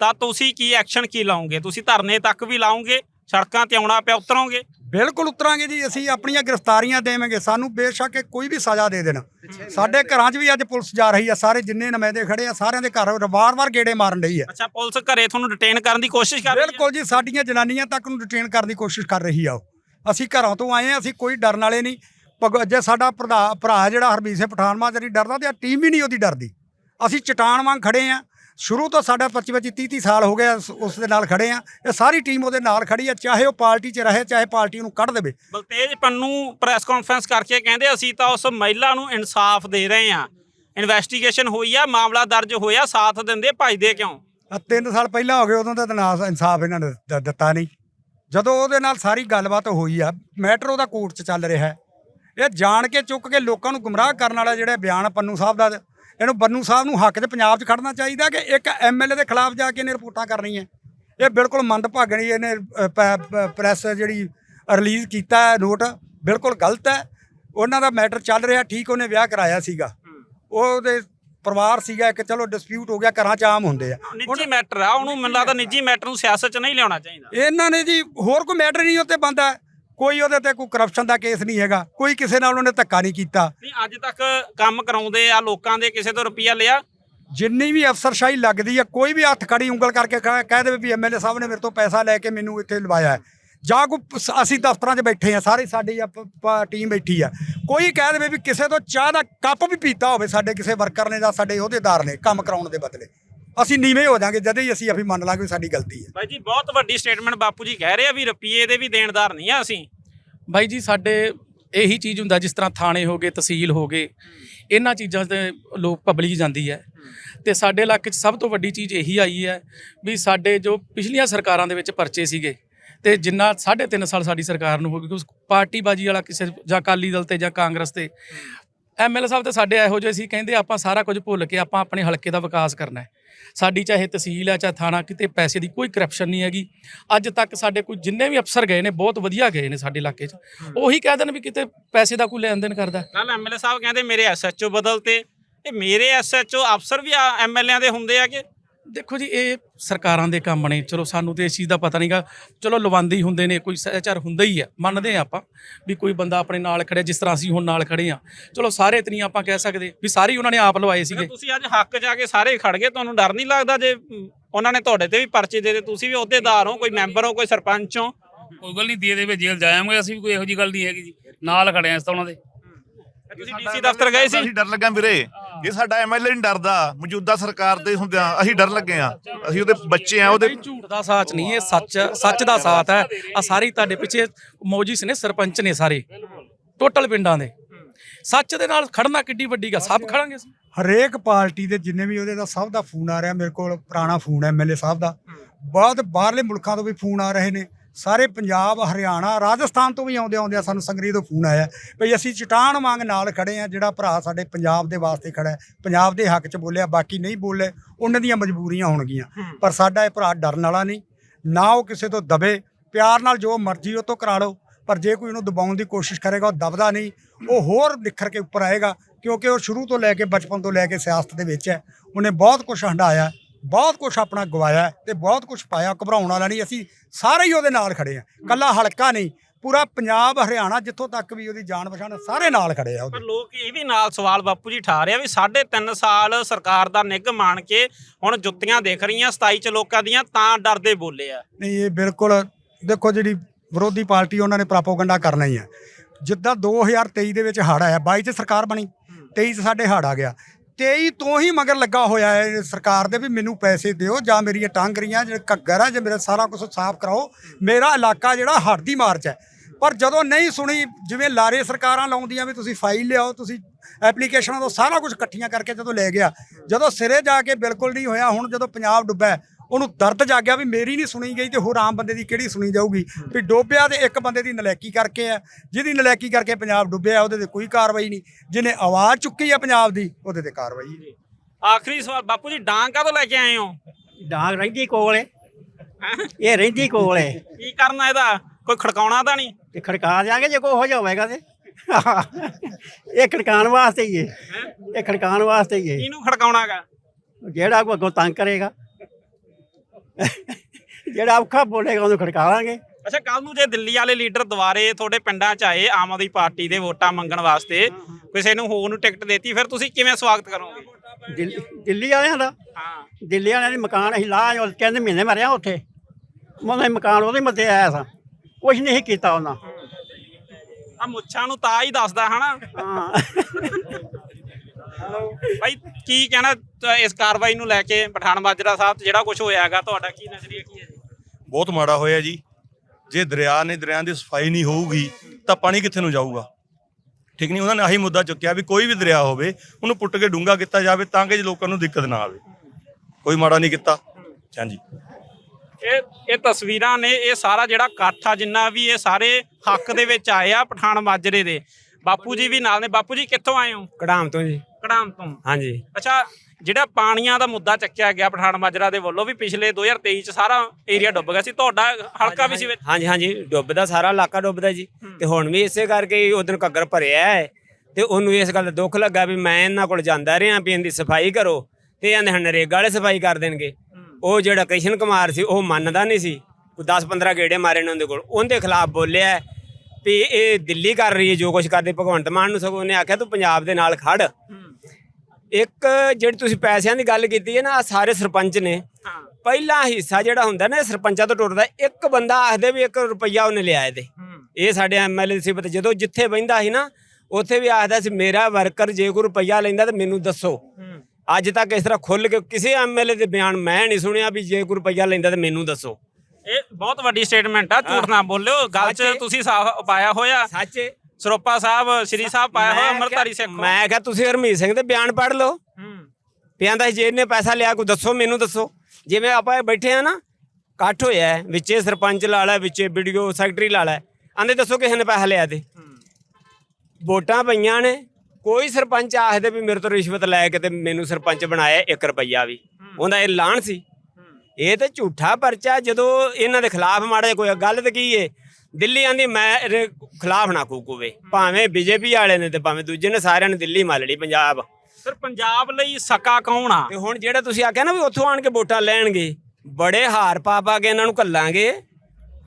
ਤਾਂ ਤੁਸੀਂ ਕੀ ਐਕਸ਼ਨ ਕੀ ਲਾਓਗੇ ਤੁਸੀਂ ਧਰਨੇ ਤੱਕ ਵੀ ਲਾਓਗੇ ਸੜਕਾਂ ਤੇ ਆਉਣਾ ਪਿਆ ਉਤਰੋਗੇ? ਬਿਲਕੁਲ ਉਤਰਾਂਗੇ ਜੀ ਅਸੀਂ ਆਪਣੀਆਂ ਗ੍ਰਿਫਤਾਰੀਆਂ ਦੇਵਾਂਗੇ। ਸਾਨੂੰ ਬੇਸ਼ੱਕ ਕੋਈ ਵੀ ਸਜ਼ਾ ਦੇ ਦੇਣ। ਸਾਡੇ ਘਰਾਂ 'ਚ ਵੀ ਅੱਜ ਪੁਲਿਸ ਜਾ ਰਹੀ ਆ ਸਾਰੇ ਜਿੰਨੇ ਨੁਮਾਇੰਦੇ ਖੜੇ ਆ ਸਾਰਿਆਂ ਦੇ ਘਰ ਵਾਰ-ਵਾਰ ਗੇੜੇ ਮਾਰਨ ਰਹੀ ਆ। ਅੱਛਾ ਪੁਲਿਸ ਘਰੇ ਤੁਹਾਨੂੰ ਡਿਟੇਨ ਕਰਨ ਦੀ ਕੋਸ਼ਿਸ਼ ਕਰ ਰਹੀ ਹੈ? ਬਿਲਕੁਲ ਜੀ ਸਾਡੀਆਂ ਜਨਾਨੀਆਂ ਤੱਕ ਨੂੰ ਡਿਟੇਨ ਕਰਨ ਦੀ ਕੋਸ਼ਿਸ਼ ਕਰ ਰਹੀ ਆ ਅਸੀਂ ਘਰਾਂ ਤੋਂ ਆਏ ਆ ਅਸੀਂ ਕੋਈ ਡਰਨ ਵਾਲੇ ਨਹੀਂ। ਭਗ- ਜੇ ਸਾਡਾ ਭਰਾ ਜਿਹੜਾ ਹਰਮੀਤ ਸਿੰਘ ਪਠਾਨ ਮਾਜਰੀ ਡਰਦਾ ਤੇ ਆ ਟੀਮ ਵੀ ਨਹੀਂ ਉਹਦੀ ਡਰਦੀ। ਅਸੀਂ ਚਟਾਨ ਵਾਂਗ ਖੜੇ ਆ ਸ਼ੁਰੂ ਤੋਂ ਸਾਡਾ 25 25 30 30 ਸਾਲ ਹੋ ਗਏ ਆ, ਉਸ- ਦੇ ਨਾਲ ਖੜੇ ਆ। ਇਹ ਸਾਰੀ ਟੀਮ ਉਹਦੇ ਨਾਲ ਖੜੀ ਆ ਚਾਹੇ ਉਹ ਪਾਰਟੀ 'ਚ ਰਹੇ ਚਾਹੇ ਪਾਰਟੀ ਨੂੰ ਕੱਢ ਦੇਵੇ। ਬਲਤੇਜ ਪੰਨੂ ਪ੍ਰੈਸ ਕਾਨਫਰੰਸ ਕਰਕੇ ਕਹਿੰਦੇ ਅਸੀਂ ਤਾਂ ਉਸ ਮਹਿਲਾ ਨੂੰ ਇਨਸਾਫ ਦੇ ਰਹੇ ਹਾਂ। ਇਨਵੈਸਟੀਗੇਸ਼ਨ ਹੋਈ ਆ ਮਾਮਲਾ ਦਰਜ ਹੋਇਆ ਸਾਥ ਦਿੰਦੇ ਭਜਦੇ ਕਿਉਂ? ਆ ਤਿੰਨ ਸਾਲ ਪਹਿਲਾਂ ਹੋ ਗਏ ਉਦੋਂ ਦਾ ਤਾਂ ਇਨਸਾਫ ਇਹਨਾਂ ਨੇ ਦਿੱਤਾ ਨਹੀਂ। ਜਦੋਂ ਉਹਦੇ ਨਾਲ ਸਾਰੀ ਗੱਲਬਾਤ ਹੋਈ ਆ ਮੈਟਰ ਉਹਦਾ ਕੋਰਟ 'ਚ ਚੱਲ ਰਿਹਾ ਹੈ। ਇਹ ਜਾਣ ਕੇ ਚੁੱਕ ਕੇ ਲੋਕਾਂ ਨੂੰ ਗੁੰਮਰਾਹ ਕਰਨ ਵਾਲਾ ਜਿਹੜਾ ਬਿਆਨ ਪੰਨੂ ਸਾਹਿਬ ਦਾ ਇਹਨੂੰ ਬੰਨੂ ਸਾਹਿਬ ਨੂੰ ਹੱਕ 'ਚ ਪੰਜਾਬ 'ਚ ਖੜਨਾ ਚਾਹੀਦਾ ਕਿ ਇੱਕ ਐਮਐਲਏ ਦੇ ਖਿਲਾਫ ਜਾ ਕੇ ਇਹਨੇ ਰਿਪੋਰਟਾਂ ਕਰਨੀਆਂ। ਇਹ ਬਿਲਕੁਲ ਮੰਦਭਾਗਣੀ ਇਹਨੇ ਪ੍ਰੈਸ ਜਿਹੜੀ ਰਿਲੀਜ਼ ਕੀਤਾ ਹੈ ਨੋਟ ਬਿਲਕੁਲ ਗਲਤ ਹੈ। ਉਹਨਾਂ ਦਾ ਮੈਟਰ ਚੱਲ ਰਿਹਾ ਠੀਕ ਉਹਨੇ ਵਿਆਹ ਕਰਾਇਆ ਸੀਗਾ। ਉਹਦੇ ਪਰਿਵਾਰ ਸੀਗਾ ਇੱਕ ਚਲੋ ਡਿਸਪਿਊਟ ਹੋ ਗਿਆ ਘਰਾਂ 'ਚ ਆਮ ਹੁੰਦੇ ਆ। ਨਿੱਜੀ ਮੈਟਰ ਆ ਉਹਨੂੰ ਮੈਨੂੰ ਲੱਗਦਾ ਨਿੱਜੀ ਮੈਟਰ ਨੂੰ ਸਿਆਸਤ 'ਚ ਨਹੀਂ ਲਿਆਉਣਾ ਚਾਹੀਦਾ। ਇਹਨਾਂ ਨੇ ਜੀ ਹੋਰ ਕੋਈ ਮੈਟਰ ਨਹੀਂ ਉੱਤੇ ਬੰਦਾ ਕੋਈ ਉਹਦੇ ਤੇ ਕੋਈ ਕਰਪਸ਼ਨ ਦਾ ਕੇਸ ਨਹੀਂ ਹੈਗਾ ਕੋਈ ਕਿਸੇ ਨਾਲ ਉਹਨੇ ਧੱਕਾ ਨਹੀਂ ਕੀਤਾ। ਨਹੀਂ ਅੱਜ ਤੱਕ ਕੰਮ ਕਰਾਉਂਦੇ ਆ ਲੋਕਾਂ ਦੇ ਕਿਸੇ ਤੋਂ ਰੁਪਈਆ ਲਿਆ? ਜਿੰਨੀ ਵੀ ਅਫਸਰਸ਼ਾਹੀ ਲੱਗਦੀ ਹੈ ਕੋਈ ਵੀ ਹੱਥ ਖੜੀ ਉਂਗਲ ਕਰਕੇ ਕਹਿ ਦੇਵੇ ਵੀ ਐਮਐਲਏ ਸਾਹਿਬ ਨੇ ਮੇਰੇ ਤੋਂ ਪੈਸਾ ਲੈ ਕੇ ਮੈਨੂੰ ਇੱਥੇ ਲਵਾਇਆ ਜਾਂ ਕੋਈ ਅਸੀਂ ਦਫ਼ਤਰਾਂ 'ਚ ਬੈਠੇ ਆ ਸਾਰੇ ਸਾਡੀ ਟੀਮ ਬੈਠੀ ਆ। ਕੋਈ ਕਹਿ ਦੇਵੇ ਵੀ ਕਿਸੇ ਤੋਂ ਚਾਹ ਦਾ ਕੱਪ ਵੀ ਪੀਤਾ ਹੋਵੇ ਸਾਡੇ ਕਿਸੇ ਵਰਕਰ ਨੇ ਜਾਂ ਸਾਡੇ ਅਹੁਦੇਦਾਰ ਨੇ ਕੰਮ ਕਰਾਉਣ ਦੇ ਬਦਲੇ। ਅਸੀਂ ਨੀਵੇਂ ਹੋ ਜਾਾਂਗੇ ਜਦ ਹੀ ਅਸੀਂ ਅਭੀ ਮੰਨ ਲਾਂਗੇ ਵੀ ਸਾਡੀ ਗਲਤੀ ਹੈ। ਬਾਈ ਜੀ ਬਹੁਤ ਵੱਡੀ ਸਟੇਟਮੈਂਟ ਬਾਪੂ ਜੀ ਕਹਿ ਰਹੇ ਆ ਵੀ ਰੁਪਈਏ ਦੇ ਵੀ ਦੇਣਦਾਰ ਨਹੀਂ ਆ ਅਸੀਂ। ਬਾਈ ਜੀ ਸਾਡੇ ਇਹੀ ਚੀਜ਼ ਹੁੰਦਾ ਜਿਸ ਤਰ੍ਹਾਂ ਥਾਣੇ ਹੋ ਗਏ ਤਹਿਸੀਲ ਹੋ ਗਏ ਇਹਨਾਂ ਚੀਜ਼ਾਂ ਤੇ ਲੋਕ ਪਬਲਿਕ ਜਾਂਦੀ ਹੈ। ਤੇ ਸਾਡੇ ਇਲਾਕੇ 'ਚ ਸਭ ਤੋਂ ਵੱਡੀ ਚੀਜ਼ ਇਹੀ ਆਈ ਹੈ ਵੀ ਸਾਡੇ ਜੋ ਪਿਛਲੀਆਂ ਸਰਕਾਰਾਂ ਦੇ ਵਿੱਚ ਪਰਚੇ ਸੀਗੇ ਤੇ ਜਿੰਨਾ 3.5 ਸਾਲ ਸਾਡੀ ਸਰਕਾਰ ਨੂੰ ਹੋ ਗਈ ਉਸ ਪਾਰਟੀ ਬਾਜੀ ਵਾਲਾ ਕਿਸੇ ਜਾਂ ਅਕਾਲੀ ਦਲ ਤੇ ਜਾਂ ਕਾਂਗਰਸ ਤੇ ਐਮਐਲਏ ਸਾਹਿਬ ਤੇ ਸਾਡੇ ਇਹੋ ਜਿਹੇ ਸੀ, ਕਹਿੰਦੇ ਆਪਾਂ ਸਾਰਾ ਕੁਝ ਭੁੱਲ ਕੇ ਆਪਾਂ ਆਪਣੇ ਹਲਕੇ ਦਾ ਵਿਕਾਸ ਕਰਨਾ ਹੈ। ਸਾਡੀ ਚਾਹੇ ਤਹਿਸੀਲ ਹੈ, ਚਾਹੇ ਥਾਣਾ, ਕਿਤੇ ਪੈਸੇ ਦੀ ਕੋਈ ਕਰਪਸ਼ਨ ਨਹੀਂ ਹੈਗੀ। ਅੱਜ ਤੱਕ ਸਾਡੇ ਕੋਈ ਜਿੰਨੇ ਵੀ ਅਫਸਰ ਗਏ ਨੇ, ਬਹੁਤ ਵਧੀਆ ਗਏ ਨੇ ਸਾਡੇ ਇਲਾਕੇ 'ਚ। ਉਹੀ ਕਹਿ ਦੇਣ ਵੀ ਕਿਤੇ ਪੈਸੇ ਦਾ ਕੋਈ ਲੈਣ ਦੇਣ ਕਰਦਾ ਕੱਲ ਐਮਐਲਏ ਸਾਹਿਬ ਕਹਿੰਦੇ ਮੇਰੇ ਐਸਐਚਓ ਬਦਲਤੇ। ਇਹ ਮੇਰੇ ਐਸਐਚਓ ਅਫਸਰ ਵੀ ਐਮਐਲਏਆਂ ਦੇ ਹੁੰਦੇ ਆ ਕਿ ਦੇਖੋ ਜੀ ਇਹ ਸਰਕਾਰਾਂ ਦੇ ਕੰਮ ਨੇ। ਚਲੋ ਸਾਨੂੰ ਤੇ ਇਸ ਚੀਜ਼ ਦਾ ਪਤਾ ਨਹੀਂਗਾ ਚਲੋ ਲਵਾਂਦੇ ਹੀ ਹੁੰਦੇ ਨੇ ਕੋਈ ਸਹਿਚਾਰ ਹੁੰਦਾ ਹੀ ਆ ਮੰਨਦੇ ਆ ਆਪਾਂ ਵੀ ਕੋਈ ਬੰਦਾ ਆਪਣੇ ਨਾਲ ਖੜਿਆ ਜਿਸ ਤਰ੍ਹਾਂ ਅਸੀਂ ਹੁਣ ਨਾਲ ਖੜੇ ਆ। ਚਲੋ ਸਾਰੇ ਇਤਨੀ ਆਪਾਂ ਕਹਿ ਸਕਦੇ ਵੀ ਸਾਰੇ ਹੀ ਉਹਨਾਂ ਨੇ ਆਪ ਲਵਾਏ ਸੀਗੇ। ਤੁਸੀਂ ਅੱਜ ਹੱਕ ਜਾ ਕੇ ਸਾਰੇ ਖੜ ਗਏ ਤੁਹਾਨੂੰ ਡਰ ਨਹੀਂ ਲੱਗਦਾ ਜੇ ਉਹਨਾਂ ਨੇ ਤੁਹਾਡੇ ਤੇ ਵੀ ਪਰਚੇ ਦੇ ਦੇ ਤੁਸੀਂ ਵੀ ਅਹੁਦੇਦਾਰ ਹੋ ਕੋਈ ਮੈਂਬਰ ਹੋ ਕੋਈ ਸਰਪੰਚ ਹੋ? ਕੋਈ ਗੱਲ ਨਹੀਂ ਦੇ ਦੇ ਵਿੱਚ ਜੇਲ੍ਹ ਜਾਵਾਂਗੇ ਅਸੀਂ ਵੀ ਕੋਈ ਇਹੋ ਜੀ ਗੱਲ ਨਹੀਂ ਹੈਗੀ ਜੀ। ਨਾਲ ਖੜੇ ਆਂ ਇਸ ਤਾਂ ਉਹਨਾਂ ਦੇ। ਤੁਸੀਂ ਡੀਸੀ ਦਫ਼ਤਰ ਗਏ ਸੀ? ਅਸੀਂ ਡਰ ਲੱਗਾ ਵੀਰੇ। ਇਹ ਸਾਡਾ ਐਮਐਲਏ ਨਹੀਂ ਡਰਦਾ ਮੌਜੂਦਾ ਸਰਕਾਰ ਦੇ ਹੁੰਦਿਆਂ ਅਸੀਂ ਡਰ ਲੱਗੇ ਆ ਅਸੀਂ ਉਹਦੇ ਬੱਚੇ ਆ ਉਹਦੇ ਇਹ ਝੂਠ ਦਾ ਸਾਚ ਨਹੀਂ ਇਹ ਸੱਚ ਸੱਚ ਦਾ ਸਾਥ ਹੈ। ਆ ਸਾਰੀ ਤੁਹਾਡੇ ਪਿੱਛੇ ਮੌਜੂਸ ਨੇ ਸਰਪੰਚ ਨੇ ਸਾਰੇ। ਟੋਟਲ ਪਿੰਡਾਂ ਦੇ। ਸੱਚ ਦੇ ਨਾਲ ਖੜਨਾ ਕਿੱਡੀ ਵੱਡੀ ਗੱਲ ਸਭ ਖੜਾਂਗੇ ਅਸੀਂ। ਹਰੇਕ ਪਾਰਟੀ ਦੇ ਜਿੰਨੇ ਵੀ ਉਹਦੇ ਦਾ ਸਭ ਦਾ ਫੋਨ ਆ ਰਿਹਾ ਮੇਰੇ ਕੋਲ ਪੁਰਾਣਾ ਫੋਨ ਹੈ ਐਮਐਲਏ ਸਾਹਿਬ ਦਾ। ਬਹੁਤ ਬਾਹਰਲੇ ਮੁਲਕਾਂ ਤੋਂ ਵੀ ਫੋਨ ਆ ਰਹੇ ਨੇ। ਸਾਰੇ ਪੰਜਾਬ ਹਰਿਆਣਾ ਰਾਜਸਥਾਨ ਤੋਂ ਵੀ ਆਉਂਦੇ ਆਉਂਦੇ ਸਾਨੂੰ ਸੰਗਰੀ ਤੋਂ ਫੋਨ ਆਇਆ। ਭਈ ਅਸੀਂ ਚਟਾਨ ਵਾਂਗ ਨਾਲ ਖੜੇ ਆ ਜਿਹੜਾ ਭਰਾ ਸਾਡੇ ਪੰਜਾਬ ਦੇ ਵਾਸਤੇ ਖੜਾ ਹੈ। ਪੰਜਾਬ ਦੇ ਹੱਕ 'ਚ ਬੋਲਿਆ ਬਾਕੀ ਨਹੀਂ ਬੋਲੇ ਉਹਨਾਂ ਦੀਆਂ ਮਜਬੂਰੀਆਂ ਹੋਣਗੀਆਂ। ਪਰ ਸਾਡਾ ਇਹ ਭਰਾ ਡਰਨ ਵਾਲਾ ਨਹੀਂ। ਨਾ ਉਹ ਕਿਸੇ ਤੋਂ ਦਬੇ। ਪਿਆਰ ਨਾਲ ਜੋ ਮਰਜ਼ੀ ਉਹ ਤੋਂ ਕਰਾ ਲਓ। ਪਰ ਜੇ ਕੋਈ ਉਹਨੂੰ ਦਬਾਉਣ ਦੀ ਕੋਸ਼ਿਸ਼ ਕਰੇਗਾ ਉਹ ਦਬਦਾ ਨਹੀਂ। ਉਹ ਹੋਰ ਨਿਖਰ ਕੇ ਉੱਪਰ ਆਏਗਾ ਕਿਉਂਕਿ ਉਹ ਸ਼ੁਰੂ ਤੋਂ ਲੈ ਕੇ ਬਚਪਨ ਤੋਂ ਲੈ ਕੇ ਸਿਆਸਤ ਦੇ ਵਿੱਚ ਹੈ। ਉਹਨੇ ਬਹੁਤ ਕੁਝ ਹੰਡਾਇਆ ਬਹੁਤ ਕੁਝ ਆਪਣਾ ਗਵਾਇਆ ਤੇ ਬਹੁਤ ਕੁਝ ਪਾਇਆ ਘਬਰਾਉਣ ਵਾਲਾ ਨਹੀਂ। ਅਸੀਂ ਸਾਰੇ ਹੀ ਉਹਦੇ ਨਾਲ ਖੜੇ ਆ ਕੱਲਾ ਹਲਕਾ ਨਹੀਂ ਪੂਰਾ ਪੰਜਾਬ ਹਰਿਆਣਾ ਜਿੱਥੋਂ ਤੱਕ ਵੀ ਉਹਦੀ ਜਾਣ ਪਛਾਣ ਸਾਰੇ ਨਾਲ ਖੜੇ ਆ ਉਹਦੇ। ਪਰ ਲੋਕ ਇਹ ਵੀ ਨਾਲ ਸਵਾਲ ਬਾਪੂ ਜੀ ਠਾ ਰਿਹਾ ਵੀ ਸਾਢੇ ਤਿੰਨ ਸਾਲ ਸਰਕਾਰ ਦਾ ਨਿੱਘ ਮਾਣ ਕੇ ਹੁਣ ਜੁੱਤੀਆਂ ਦਿਖ ਰਹੀਆਂ 27 ਚ ਲੋਕਾਂ ਦੀਆਂ ਤਾਂ ਡਰਦੇ ਬੋਲੇ ਆ। ਨਹੀਂ ਇਹ ਬਿਲਕੁਲ ਦੇਖੋ ਜਿਹੜੀ ਵਿਰੋਧੀ ਪਾਰਟੀ ਉਹਨਾਂ ਨੇ ਪ੍ਰਾਪੋਗੰਡਾ ਕਰਨਾ ਹੀ ਹੈ ਜਿੱਦਾਂ 2023 ਦੇ ਵਿੱਚ ਹੜ ਆਇਆ 22 ਚ ਸਰਕਾਰ ਬਣੀ 23 ਚ ਸਾਡੇ ਹੜ ਆ ਗਿਆ। 23 ਤੋਂ ਹੀ ਮਗਰ ਲੱਗਾ ਹੋਇਆ ਹੈ ਸਰਕਾਰ ਦੇ ਵੀ ਮੈਨੂੰ ਪੈਸੇ ਦਿਓ ਜਾਂ ਮੇਰੀਆਂ ਟਾਂਗਰੀਆਂ ਜਿਹੜੇ ਘੱਗਰ ਆ, ਜੇ ਮੇਰਾ ਸਾਰਾ ਕੁਝ ਸਾਫ਼ ਕਰਾਓ, ਮੇਰਾ ਇਲਾਕਾ ਜਿਹੜਾ ਹੜ ਦੀ ਮਾਰ ਹੈ। ਪਰ ਜਦੋਂ ਨਹੀਂ ਸੁਣੀ, ਜਿਵੇਂ ਲਾਰੇ ਸਰਕਾਰਾਂ ਲਾਉਂਦੀਆਂ ਵੀ ਤੁਸੀਂ ਫਾਈਲ ਲਿਆਓ, ਤੁਸੀਂ ਐਪਲੀਕੇਸ਼ਨਾਂ ਤੋਂ ਸਾਰਾ ਕੁਝ ਇਕੱਠੀਆਂ ਕਰਕੇ ਜਦੋਂ ਲੈ ਗਿਆ, ਜਦੋਂ ਸਿਰੇ ਜਾ ਕੇ ਬਿਲਕੁਲ ਨਹੀਂ ਹੋਇਆ, ਹੁਣ ਜਦੋਂ ਪੰਜਾਬ ਡੁੱਬਾ ਉਹਨੂੰ ਦਰਦ ਜਾਗਿਆ ਵੀ ਮੇਰੀ ਨਹੀਂ ਸੁਣੀ ਗਈ ਤੇ ਹੋਰ ਆਮ ਬੰਦੇ ਦੀ ਕਿਹੜੀ ਸੁਣੀ ਜਾਊਗੀ? ਵੀ ਡੋਬਿਆ ਤੇ ਇੱਕ ਬੰਦੇ ਦੀ ਨਲਾਇਕੀ ਕਰਕੇ ਆ ਜਿਹਦੀ ਨਲਾਇਕੀ ਕਰਕੇ ਪੰਜਾਬ ਡੁੱਬਿਆ ਉਹਦੇ ਤੇ ਕੋਈ ਕਾਰਵਾਈ ਨਹੀਂ। ਜਿਹਨੇ ਆਵਾਜ਼ ਚੁੱਕੀ ਆ ਪੰਜਾਬ ਦੀ ਉਹਦੇ ਤੇ ਕਾਰਵਾਈ ਹੈ। ਆਖਰੀ ਸਵਾਲ ਬਾਪੂ ਜੀ ਡਾਂਗ ਕਾਹਤੋਂ ਲੈ ਕੇ ਆਏ ਹੋ? ਡਾਂਗ ਰਹਿੰਦੀ ਕੋਲ ਏ। ਇਹ ਰਹਿੰਦੀ ਕੋਲ ਏ। ਕੀ ਕਰਨਾ ਇਹਦਾ? ਕੋਈ ਖੜਕਾਉਣਾ ਤਾਂ ਨਹੀਂ? ਤੇ ਖੜਕਾ ਦਿਆਂਗੇ ਜੇ ਕੋਈ ਹੋ ਜਾਵੇਗਾ ਤੇ। ਇਹ ਖੜਕਾਉਣ ਵਾਸਤੇ ਹੀ ਏ। ਇਹ ਖੜਕਾਉਣ ਵਾਸਤੇ ਹੀ ਏ। ਕਿਹਨੂੰ ਖੜਕਾਉਣਾਗਾ? ਜਿਹੜਾ ਕੋਈ ਅੱਗੋਂ ਤੰਗ ਕਰੇਗਾ। ਜਿਹੜਾ ਔਖਾ ਬੋਲੇਗਾ ਉਹਨੂੰ ਖੜਕਾਵਾਂਗੇ। ਅੱਛਾ ਕੱਲ ਨੂੰ ਜੇ ਦਿੱਲੀ ਵਾਲੇ ਲੀਡਰ ਦੁਬਾਰੇ ਤੁਹਾਡੇ ਪਿੰਡਾਂ 'ਚ ਆਏ ਆਮ ਆਦਮੀ ਪਾਰਟੀ ਦੇ ਵੋਟਾਂ ਮੰਗਣ ਵਾਸਤੇ ਕਿਸੇ ਨੂੰ ਹੋਰ ਨੂੰ ਟਿਕਟ ਦੇਤੀ ਫਿਰ ਤੁਸੀਂ ਕਿਵੇਂ ਸਵਾਗਤ ਕਰੋਗੇ? ਦਿੱਲੀ ਦਿੱਲੀ ਵਾਲਿਆਂ ਦਾ? ਹਾਂ। ਦਿੱਲੀ ਵਾਲਿਆਂ ਦੇ ਮਕਾਨ ਅਸੀਂ ਲਾ ਉਹ ਕਹਿੰਦੇ ਮਹੀਨੇ ਮਰਿਆ ਉੱਥੇ। ਮੈਂ ਮਕਾਨ ਉਹਦੇ ਮੱਥੇ ਆਇਆ ਸਾਂ। ਕੁਝ ਨਹੀਂ ਕੀਤਾ ਉਹਨਾਂ। ਆ ਮੁੱਛਾਂ ਨੂੰ ਤਾਂ ਹੀ ਦੱਸਦਾ ਹਨਾ? ਹਾਂ। ਭਾਈ ਕੀ ਕਹਿਣਾ ਤ- ਇਸ ਕਾਰਵਾਈ ਨੂੰ ਲੈ ਕੇ ਪਠਾਨ ਮਾਜਰਾ ਸਾਹਿਬ ਤੇ ਜਿਹੜਾ ਕੁਝ ਹੋਇਆਗਾ ਤੁਹਾਡਾ ਕੀ ਨਜ਼ਰੀਆ ਕੀ ਹੈ ਜੀ? ਬਹੁਤ ਮਾੜਾ ਹੋਇਆ ਜੀ। ਜੇ ਦਰਿਆ ਨੇ ਦਰਿਆ ਦੀ ਸਫ਼ਾਈ ਨਹੀਂ ਹੋਊਗੀ ਤਾਂ ਪਾਣੀ ਕਿੱਥੇ ਨੂੰ ਜਾਊਗਾ? ਠੀਕ ਨਹੀਂ ਉਹਨਾਂ ਨੇ ਆਹੀ ਮੁੱਦਾ ਚੁੱਕਿਆ ਵੀ ਕੋਈ ਵੀ ਦਰਿਆ ਹੋਵੇ ਉਹਨੂੰ ਪੁੱਟ ਕੇ ਡੂੰਘਾ ਕੀਤਾ ਜਾਵੇ ਤਾਂ ਕਿ ਲੋਕਾਂ ਨੂੰ ਦਿੱਕਤ ਨਾ ਆਵੇ। ਕੋਈ ਮਾੜਾ ਨਹੀਂ ਕੀਤਾ। ਹਾਂਜੀ ਇਹ ਇਹ ਤਸਵੀਰਾਂ ਨੇ ਇਹ ਸਾਰਾ ਜਿਹੜਾ ਇਕੱਠ ਆ ਜਿੰਨਾ ਵੀ ਇਹ ਸਾਰੇ ਹੱਕ ਦੇ ਵਿੱਚ ਆਏ ਆ ਪਠਾਨ ਮਾਜਰੇ ਦੇ। ਬਾਪੂ ਜੀ ਵੀ ਨਾਲ ਨੇ। ਬਾਪੂ ਜੀ ਕਿੱਥੋਂ ਆਏ ਹੋ? ਕੜਾਮ ਤੋਂ ਜੀ। ਕੜਾਮ ਤੋਂ। ਹਾਂਜੀ। ਅੱਛਾ ਜਿਹੜਾ ਪਾਣੀਆਂ ਦਾ ਮੁੱਦਾ ਚੱਕਿਆ ਗਿਆ ਪਠਾਨ ਮਾਜਰਾ ਦੇ ਵੱਲੋਂ ਵੀ ਪਿਛਲੇ 2023 ਚ ਸਾਰਾ ਏਰੀਆ ਡੁੱਬ ਗਿਆ ਸੀ ਤੁਹਾਡਾ ਹਲਕਾ ਵੀ ਸੀ ਵਿੱਚ? ਹਾਂਜੀ ਹਾਂਜੀ ਡੁੱਬਦਾ ਸਾਰਾ ਇਲਾਕਾ ਡੁੱਬਦਾ ਜੀ। ਤੇ ਹੁਣ ਵੀ ਇਸੇ ਕਰਕੇ ਉਦੋਂ ਘੱਗਰ ਭਰਿਆ ਹੈ। ਤੇ ਉਹਨੂੰ ਇਸ ਗੱਲ ਦਾ ਦੁੱਖ ਲੱਗਾ ਵੀ ਮੈਂ ਇਹਨਾਂ ਕੋਲ ਜਾਂਦਾ ਰਿਹਾ ਵੀ ਇਹਦੀ ਸਫ਼ਾਈ ਕਰੋ। ਤੇ ਇਹਨੇ ਹੁਣ ਨਰੇਗਾ ਵਾਲੇ ਸਫ਼ਾਈ ਕਰ ਦੇਣਗੇ। ਉਹ ਜਿਹੜਾ ਕ੍ਰਿਸ਼ਨ ਕੁਮਾਰ ਸੀ ਉਹ ਮੰਨਦਾ ਨਹੀਂ ਸੀ। ਉਹ 10-15 ਗੇੜੇ ਮਾਰੇ ਨੇ ਉਹਦੇ ਕੋਲ। ਉਹਦੇ ਖਿਲਾਫ ਬੋਲਿਆ ਵੀ ਇਹ ਦਿੱਲੀ ਕਰ ਰਹੀ ਹੈ ਜੋ ਕੁਝ ਕਰਦੇ ਭਗਵੰਤ ਮਾਨ ਨੂੰ ਸਗੋਂ ਉਹਨੇ ਆਖਿਆ ਤੂੰ ਪੰਜਾਬ ਦੇ ਨਾਲ ਖੜ ਇੱਕ ਜਿਹੜੀ ਤੁਸੀਂ ਪੈਸਿਆਂ ਦੀ ਗੱਲ ਕੀਤੀ ਹੈ ਨਾ ਆਹ ਸਾਰੇ ਸਰਪੰਚ ਨੇ। ਪਹਿਲਾ ਹਿੱਸਾ ਜਿਹੜਾ ਹੁੰਦਾ ਨਾ ਇਹ ਸਰਪੰਚਾਂ ਤੋਂ ਟੁੱਟਦਾ। ਇੱਕ ਬੰਦਾ ਆਖਦੇ ਵੀ 1 ਰੁਪਈਆ ਉਹਨੇ ਲਿਆ ਇਹਦੇ। ਇਹ ਸਾਡੇ ਐਮਐਲਏ ਦੀ ਸਿਫਤ ਜਦੋਂ ਜਿੱਥੇ ਬਹਿੰਦਾ ਸੀ ਨਾ ਉੱਥੇ ਵੀ ਆਖਦਾ ਸੀ ਮੇਰਾ ਵਰਕਰ ਜੇ ਕੋਈ ਰੁਪਈਆ ਲੈਂਦਾ ਤਾਂ ਮੈਨੂੰ ਦੱਸੋ। ਅੱਜ ਤੱਕ ਇਸ ਤਰ੍ਹਾਂ ਖੁੱਲ ਕੇ ਕਿਸੇ ਐਮਐਲਏ ਦੇ ਬਿਆਨ ਮੈਂ ਨਹੀਂ ਸੁਣਿਆ ਵੀ ਜੇ ਕੋਈ ਰੁਪਈਆ ਲੈਂਦਾ ਤਾਂ ਮੈਨੂੰ ਦੱਸੋ। ਇਹ ਬਹੁਤ ਵੱਡੀ ਸਟੇਟਮੈਂਟ ਆ ਝੂਠ ਨਾ ਬੋਲਿਓ। ਗੱਲ 'ਚ। ਤੁਸੀਂ ਸਾਫ਼ ਪਾਇਆ ਹੋਇਆ। ਸੱਚ ਸਰੋਪਾ ਸਾਹਿਬ ਸ਼੍ਰੀ ਸਾਹਿਬ ਪਾਇਆ ਹੋਇਆ ਮੈਂ ਅਮਰਤਾਰੀ ਕਿਹਾ- ਸਿੱਖ ਮੈਂ ਕਿਹਾ ਤੁਸੀਂ ਹਰਮੀਤ ਸਿੰਘ ਦੇ ਬਿਆਨ ਪੜ੍ਹ ਲਓ। ਹੂੰ। ਪਿਆਂਦਾ ਜੇ ਇਹਨੇ ਪੈਸਾ ਲਿਆ ਕੋਈ ਦੱਸੋ ਮੈਨੂੰ ਦੱਸੋ। ਜਿਵੇਂ ਆਪਾਂ ਬੈਠੇ ਆ ਨਾ ਇਕੱਠ ਹੋਇਆ ਹੈ, ਵਿੱਚੇ ਸਰਪੰਚ ਲਾ ਲੈ ਵਿੱਚੇ ਵੀਡੀਓ ਸੈਕਟਰੀ ਲਾ ਲੈ। ਆਂਦੇ ਦੱਸੋ ਕਿਸੇ ਨੇ ਪੈਸਾ ਲਿਆ ਤੇ। ਵੋਟਾਂ ਪਈਆਂ ਨੇ ਕੋਈ ਸਰਪੰਚ ਆਖਦੇ ਵੀ ਮੇਰੇ ਤੋਂ ਰਿਸ਼ਵਤ ਲੈ ਕੇ ਤੇ ਮੈਨੂੰ ਸਰਪੰਚ ਬਣਾਇਆ 1 ਰੁਪਈਆ ਵੀ। ਉਹਦਾ ਇਹ ਲਾਣ ਸੀ। ਇਹ ਤੇ ਝੂਠਾ ਪਰਚਾ ਜਦੋਂ ਇਹਨਾਂ ਦੇ ਖਿਲਾਫ ਮਾੜਾ ਜਿਹਾ ਕੋਈ ਗੱਲ ਤੇ ਕੀ ਏ? ਦਿੱਲੀ ਆਂਦੀ ਮੈਂ ਇਹਦੇ ਖਿਲਾਫ ਨਾ ਕੂਕੂਵੇ ਭਾਵੇਂ ਬੀਜੇਪੀ ਵਾਲੇ ਨੇ ਤੇ ਭਾਵੇਂ ਦੂਜੇ ਨੇ ਸਾਰਿਆਂ ਨੇ ਦਿੱਲੀ ਮੱਲ ਲਈ ਪੰਜਾਬ। ਸਰ ਪੰਜਾਬ ਲਈ ਸਕਾ ਕੌਣ ਆ? ਤੇ ਹੁਣ ਜਿਹੜਾ ਤੁਸੀਂ ਆਖਿਆ ਨਾ ਵੀ ਉੱਥੋਂ ਆਣ ਕੇ ਵੋਟਾਂ ਲੈਣਗੇ ਬੜੇ ਹਾਰ ਪਾ ਪਾ ਕੇ ਇਹਨਾਂ ਨੂੰ ਕੱਲਾਂਗੇ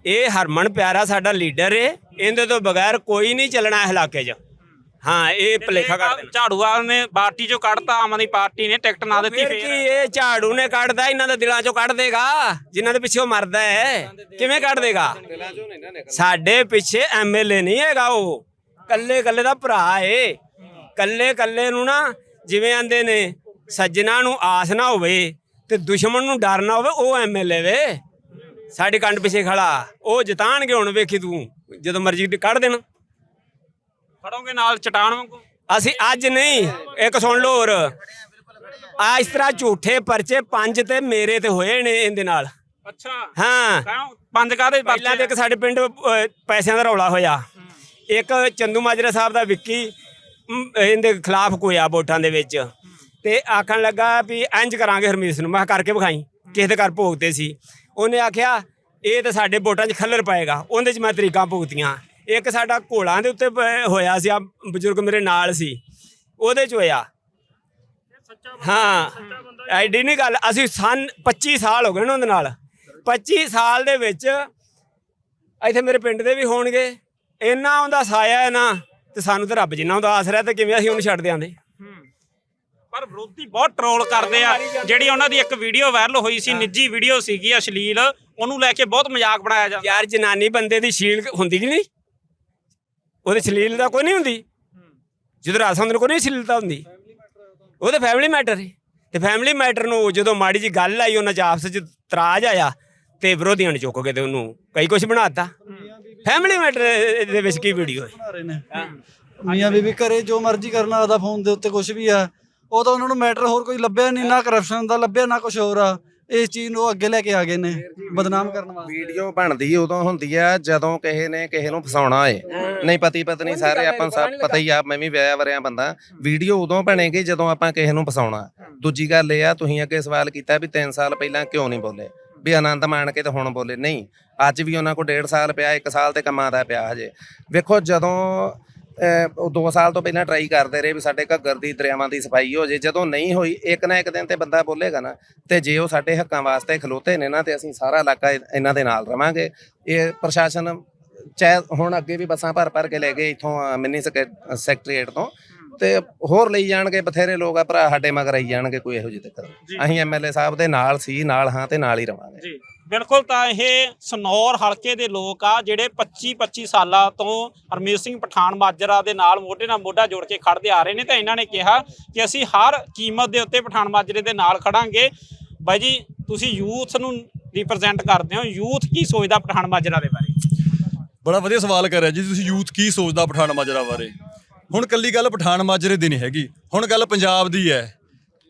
ਇਹ ਹਰਮਨ ਪਿਆਰਾ ਸਾਡਾ ਲੀਡਰ ਏ ਇਹਦੇ ਤੋਂ ਬਗੈਰ ਕੋਈ ਨਹੀਂ ਚੱਲਣਾ ਇਲਾਕੇ 'ਚ। ਹਾਂ ਇਹ ਭਲੇਖਾ ਕਰ ਦੇਣਾ ਝਾੜੂਵਾਲ ਨੇ। ਪਾਰਟੀ ਚੋਂ ਕੱਢਤਾ ਆਮ ਆਦਮੀ ਪਾਰਟੀ ਨੇ ਟਿਕਟ ਨਾ ਦਿੱਤੀ ਫਿਰ ਕੀ ਫੇਰ ਇਹ ਝਾੜੂ ਨੇ ਕੱਢਦਾ ਇਹਨਾਂ ਦੇ ਦਿਲਾਂ ਚੋਂ ਕੱਢ ਦੇਗਾ ਜਿਨ੍ਹਾਂ ਦੇ ਪਿੱਛੇ ਉਹ ਮਰਦਾ ਹੈ। ਕਿਵੇਂ ਕੱਢ ਦੇਗਾ? ਸਾਡੇ ਪਿੱਛੇ ਐਮਐਲਏ ਨਹੀਂ ਹੈਗਾ ਉਹ। ਕੱਲੇ ਕੱਲੇ ਦਾ ਭਰਾ ਏ। ਕੱਲੇ ਕੱਲੇ ਨੂੰ ਨਾ ਜਿਵੇਂ ਆਂਦੇ ਨੇ ਸੱਜਣਾ ਨੂੰ ਆਸ ਨਾ ਹੋਵੇ ਤੇ ਦੁਸ਼ਮਣ ਨੂੰ ਡਰ ਨਾ ਹੋਵੇ ਉਹ ਐਮਐਲਏ ਵੇ। ਸਾਡੇ ਕੰਡ ਪਿੱਛੇ ਖੜਾ। ਉਹ ਜਿਤਾਣਗੇ ਹੁਣ ਵੇਖੀ ਤੂੰ ਜਦੋਂ ਮਰਜ਼ੀ ਕੱਢ ਦੇਣ। ਫੜੋਗੇ ਨਾਲ ਚਟਾਨ ਵਾਂਗੂ? ਅਸੀਂ ਅੱਜ ਨਹੀਂ ਇੱਕ ਸੁਣ ਲਓ ਹੋਰ। ਆ ਇਸ ਤਰ੍ਹਾਂ ਝੂਠੇ ਪਰਚੇ ਪੰਜ ਤੇ ਮੇਰੇ ਤੇ ਹੋਏ ਨੇ ਇਹਦੇ ਨਾਲ। ਅੱਛਾ। ਹਾਂ। ਕਿਉਂ ਪੰਜ ਕਾਦੇ ਪਹਿਲਾਂ ਤੇ ਇੱਕ ਸਾਡੇ ਪਿੰਡ ਅਹ, ਪੈਸਿਆਂ ਦਾ ਰੌਲਾ ਹੋਇਆ। ਇੱਕ ਚੰਦੂ ਮਾਜਰਾ ਸਾਹਿਬ ਦਾ ਵਿੱਕੀ ਅਮ, ਇਹਦੇ ਖਿਲਾਫ ਕੋਇਆ ਵੋਟਾਂ ਦੇ ਵਿੱਚ। ਤੇ ਆਖਣ ਲੱਗਾ ਵੀ ਇੰਜ ਕਰਾਂਗੇ ਹਰਮੀਤ ਨੂੰ। ਮੈਂ ਕਿਹਾ ਕਰਕੇ ਵਿਖਾਈ। ਕਿਸੇ ਦੇ ਘਰ ਭੋਗਤੇ ਸੀ। ਉਹਨੇ ਆਖਿਆ ਇਹ ਤਾਂ ਸਾਡੇ ਵੋਟਾਂ 'ਚ ਖੱਲਰ ਪਾਏਗਾ। ਉਹਦੇ 'ਚ ਮੈਂ ਤਰੀਕਾਂ ਭੁਗਤੀਆਂ। ਇੱਕ ਸਾਡਾ ਘੋਲਾਂ ਦੇ ਉੱਤੇ ਹੋਇਆ ਸੀ ਆ ਬਜ਼ੁਰਗ ਮੇਰੇ ਨਾਲ ਸੀ ਉਹਦੇ 'ਚ ਹੋਇਆ। ਹਾਂ ਐਡੀ ਨਹੀਂ ਗੱਲ ਅਸੀਂ ਸਨ 25 ਸਾਲ ਹੋ ਗਏ ਨੇ ਉਹਦੇ ਨਾਲ। 25 ਸਾਲ ਦੇ ਵਿੱਚ ਇੱਥੇ ਮੇਰੇ ਪਿੰਡ ਦੇ ਵੀ ਹੋਣਗੇ। ਇੰਨਾ ਉਹਦਾ ਸਾਇਆ ਹੈ ਨਾ ਤੇ ਸਾਨੂੰ ਤੇ ਰੱਬ ਜਿੰਨਾ ਉਹਦਾ ਆਸਰਾ ਤੇ ਕਿਵੇਂ ਅਸੀਂ ਉਹਨੂੰ ਛੱਡ ਦਿਆਂਦੇ ਪਰ ਵਿਰੋਧੀ ਬਹੁਤ ਟਰੋਲ ਕਰਦੇ ਆ। ਜਿਹੜੀ ਉਹਨਾਂ ਦੀ ਇੱਕ ਵੀਡੀਓ ਵਾਇਰਲ ਹੋਈ ਸੀ ਨਿੱਜੀ ਵੀਡੀਓ ਸੀਗੀ ਅਸ਼ਲੀਲ ਉਹਨੂੰ ਲੈ ਕੇ ਬਹੁਤ ਮਜ਼ਾਕ ਬਣਾਇਆ ਜਾਂਦਾ। ਯਾਰ ਜਨਾਨੀ ਬੰਦੇ ਦੀ ਸ਼ੀਲ ਹੁੰਦੀ ਕਿ ਨਹੀਂ? ਉਹਦੇ ਸ਼ਲੀਲ ਕੋਈ ਨਹੀਂ ਹੁੰਦੀ। ਜਦੋਂ ਰਾਸ ਹੁੰਦੇ ਕੋਈ ਨਹੀਂ ਸ਼ਲੀਲਤਾ ਹੁੰਦੀ। ਉਹ ਤਾਂ ਫੈਮਿਲੀ ਮੈਟਰ ਹੈ ਤੇ ਫੈਮਿਲੀ ਮੈਟਰ ਨੂੰ ਜਦੋਂ ਮਾੜੀ ਜੀ ਗੱਲ ਆਈ, ਉਹਨਾਂ ਚ ਆਪਸ ਚ ਤਰਾਜ ਆਇਆ ਤੇ ਵਿਰੋਧੀਆਂ ਨੇ ਚੁੱਕ ਕੇ ਤੇ ਉਹਨੂੰ ਕਈ ਕੁਝ ਬਣਾਤਾ ਫੈਮਿਲੀ ਮੈਟਰ ਦੇ ਵਿੱਚ ਕੀ ਵੀਡੀਓ ਹੈ? ਮੀਆਂ ਬੀਬੀ ਘਰੇ ਜੋ ਮਰਜ਼ੀ ਕਰਨਾ ਆਦਾ ਫੋਨ ਦੇ ਉੱਤੇ ਕੁਝ ਵੀ ਆ, ਉਹ ਤਾਂ ਉਹਨਾਂ ਨੂੰ ਮੈਟਰ ਹੋਰ ਕੋਈ ਲੱਭਿਆ ਨਹੀਂ ਨਾ ਕਰਪਸ਼ਨ ਦਾ ਲੱਭਿਆ, ਨਾ ਕੁਝ ਹੋਰ ਆ। ਇਸ ਚੀਜ਼ ਨੂੰ ਅੱਗੇ ਲੈ ਕੇ ਆ ਗਏ ਨੇ ਬਦਨਾਮ ਕਰਨ ਵਾਸਤੇ। ਵੀਡੀਓ ਬਣਦੀ ਉਦੋਂ ਹੁੰਦੀ ਆ ਜਦੋਂ ਕਿਸੇ ਨੇ ਕਿਸੇ ਨੂੰ ਫਸਾਉਣਾ ਏ। ਨਹੀਂ ਪਤੀ ਪਤਨੀ ਸਾਰੇ ਆਪਾਂ ਸਭ ਪਤਾ ਹੀ ਆ ਮੈਂ ਵੀ ਵਿਆਹ ਵਰਿਆ ਬੰਦਾ। ਵੀਡੀਓ ਉਦੋਂ ਬਣੇਗੀ ਜਦੋਂ ਆਪਾਂ ਕਿਸੇ ਨੂੰ ਫਸਾਉਣਾ। ਦੂਜੀ ਗੱਲ ਇਹ ਆ ਤੁਸੀਂ ਅੱਗੇ ਸਵਾਲ ਕੀਤਾ ਵੀ 3 ਸਾਲ ਪਹਿਲਾਂ ਕਿਉਂ ਨਹੀਂ ਬੋਲੇ? ਵੀ ਆਨੰਦ ਮਾਣ ਕੇ ਤੇ ਹੁਣ ਬੋਲੇ। ਨਹੀਂ ਅੱਜ ਵੀ ਉਹਨਾਂ ਕੋਲ 1.5 ਸਾਲ ਪਿਆ 1 ਸਾਲ ਤੇ ਕੰਮਾਂ ਦਾ ਪਿਆ ਹਜੇ। ਵੇਖੋ ਜਦੋਂ ਉਹ 2 ਸਾਲ ਤੋਂ ਪਹਿਲਾਂ ਟਰਾਈ ਕਰਦੇ ਰਹੇ ਵੀ ਸਾਡੇ ਘੱਗਰ ਦੀ ਦਰਿਆਵਾਂ ਦੀ ਸਫ਼ਾਈ ਹੋ ਜੇ। ਜਦੋਂ ਨਹੀਂ ਹੋਈ ਇੱਕ ਨਾ ਇੱਕ ਦਿਨ ਤੇ ਬੰਦਾ ਬੋਲੇਗਾ ਨਾ ਤੇ ਜੇ ਉਹ ਸਾਡੇ ਹੱਕਾਂ ਵਾਸਤੇ ਖਲੋਤੇ ਨੇ ਨਾ ਤੇ ਅਸੀਂ ਸਾਰਾ ਇਲਾਕਾ ਇਹ- ਇਹਨਾਂ ਦੇ ਨਾਲ ਰਵਾਂਗੇ। ਇਹ ਪ੍ਰਸ਼ਾਸਨ ਚਾਹੇ ਹੁਣ ਅੱਗੇ ਵੀ ਬੱਸਾਂ ਭਰ ਭਰ ਕੇ ਲੈ ਗਏ ਇਥੋਂ ਮਿੰਨੀ ਸੈਕਟਰੀ- ਸੈਕਟਰੀਏਟ ਤੋਂ। ਤੇ ਹੋਰ ਲਈ ਜਾਣਗੇ ਬਥੇਰੇ ਲੋਕ ਆ ਭਰਾ ਸਾਡੇ ਮਗਰ ਆਈ ਜਾਣਗੇ ਕੋਈ ਇਹੋ ਜਿਹੀ ਦਿੱਕਤ। ਅਸੀਂ ਐਮਐਲਏ ਸਾਹਿਬ ਦੇ ਨਾਲ ਸੀ ਨਾਲ ਹਾਂ ਤੇ ਨਾਲ ਹੀ ਰਵਾਂਗੇ। ਜੀ। ਬਿਲਕੁਲ ਤਾਂ ਇਹ ਸਨੌਰ ਹਲਕੇ ਦੇ ਲੋਕ ਆ, ਜਿਹੜੇ 25 25 ਸਾਲਾਂ ਤੋਂ ਹਰਮੀਤ ਸਿੰਘ ਪਠਾਨ ਮਾਜਰਾ ਦੇ ਨਾਲ ਮੋਢੇ ਨਾਲ ਮੋਢਾ ਜੋੜ ਕੇ ਖੜਦੇ ਆ ਰਹੇ ਨੇ, ਤਾਂ ਇਹਨਾਂ ਨੇ ਕਿਹਾ ਕਿ ਅਸੀਂ ਹਰ ਕੀਮਤ ਦੇ ਉੱਤੇ ਪਠਾਨ ਮਾਜਰੇ ਦੇ ਨਾਲ ਖੜਾਂਗੇ ਬਾਈ ਜੀ, ਤੁਸੀਂ ਯੂਥ ਨੂੰ ਰਿਪਰੈਜ਼ੈਂਟ ਕਰਦੇ ਹੋ, ਯੂਥ ਕੀ ਸੋਚਦਾ ਪਠਾਨ ਮਾਜਰਾ ਦੇ ਬਾਰੇ? ਬੜਾ ਵਧੀਆ ਸਵਾਲ ਕਰਿਆ ਜੀ, ਤੁਸੀਂ ਯੂਥ ਕੀ ਸੋਚਦਾ ਪਠਾਨ ਮਾਜਰਾ ਬਾਰੇ? ਹੁਣ ਕੱਲੀ ਗੱਲ ਪਠਾਨ ਮਾਜਰੇ ਦੀ ਨਹੀਂ ਹੈਗੀ, ਹੁਣ ਗੱਲ ਪੰਜਾਬ ਦੀ ਹੈ।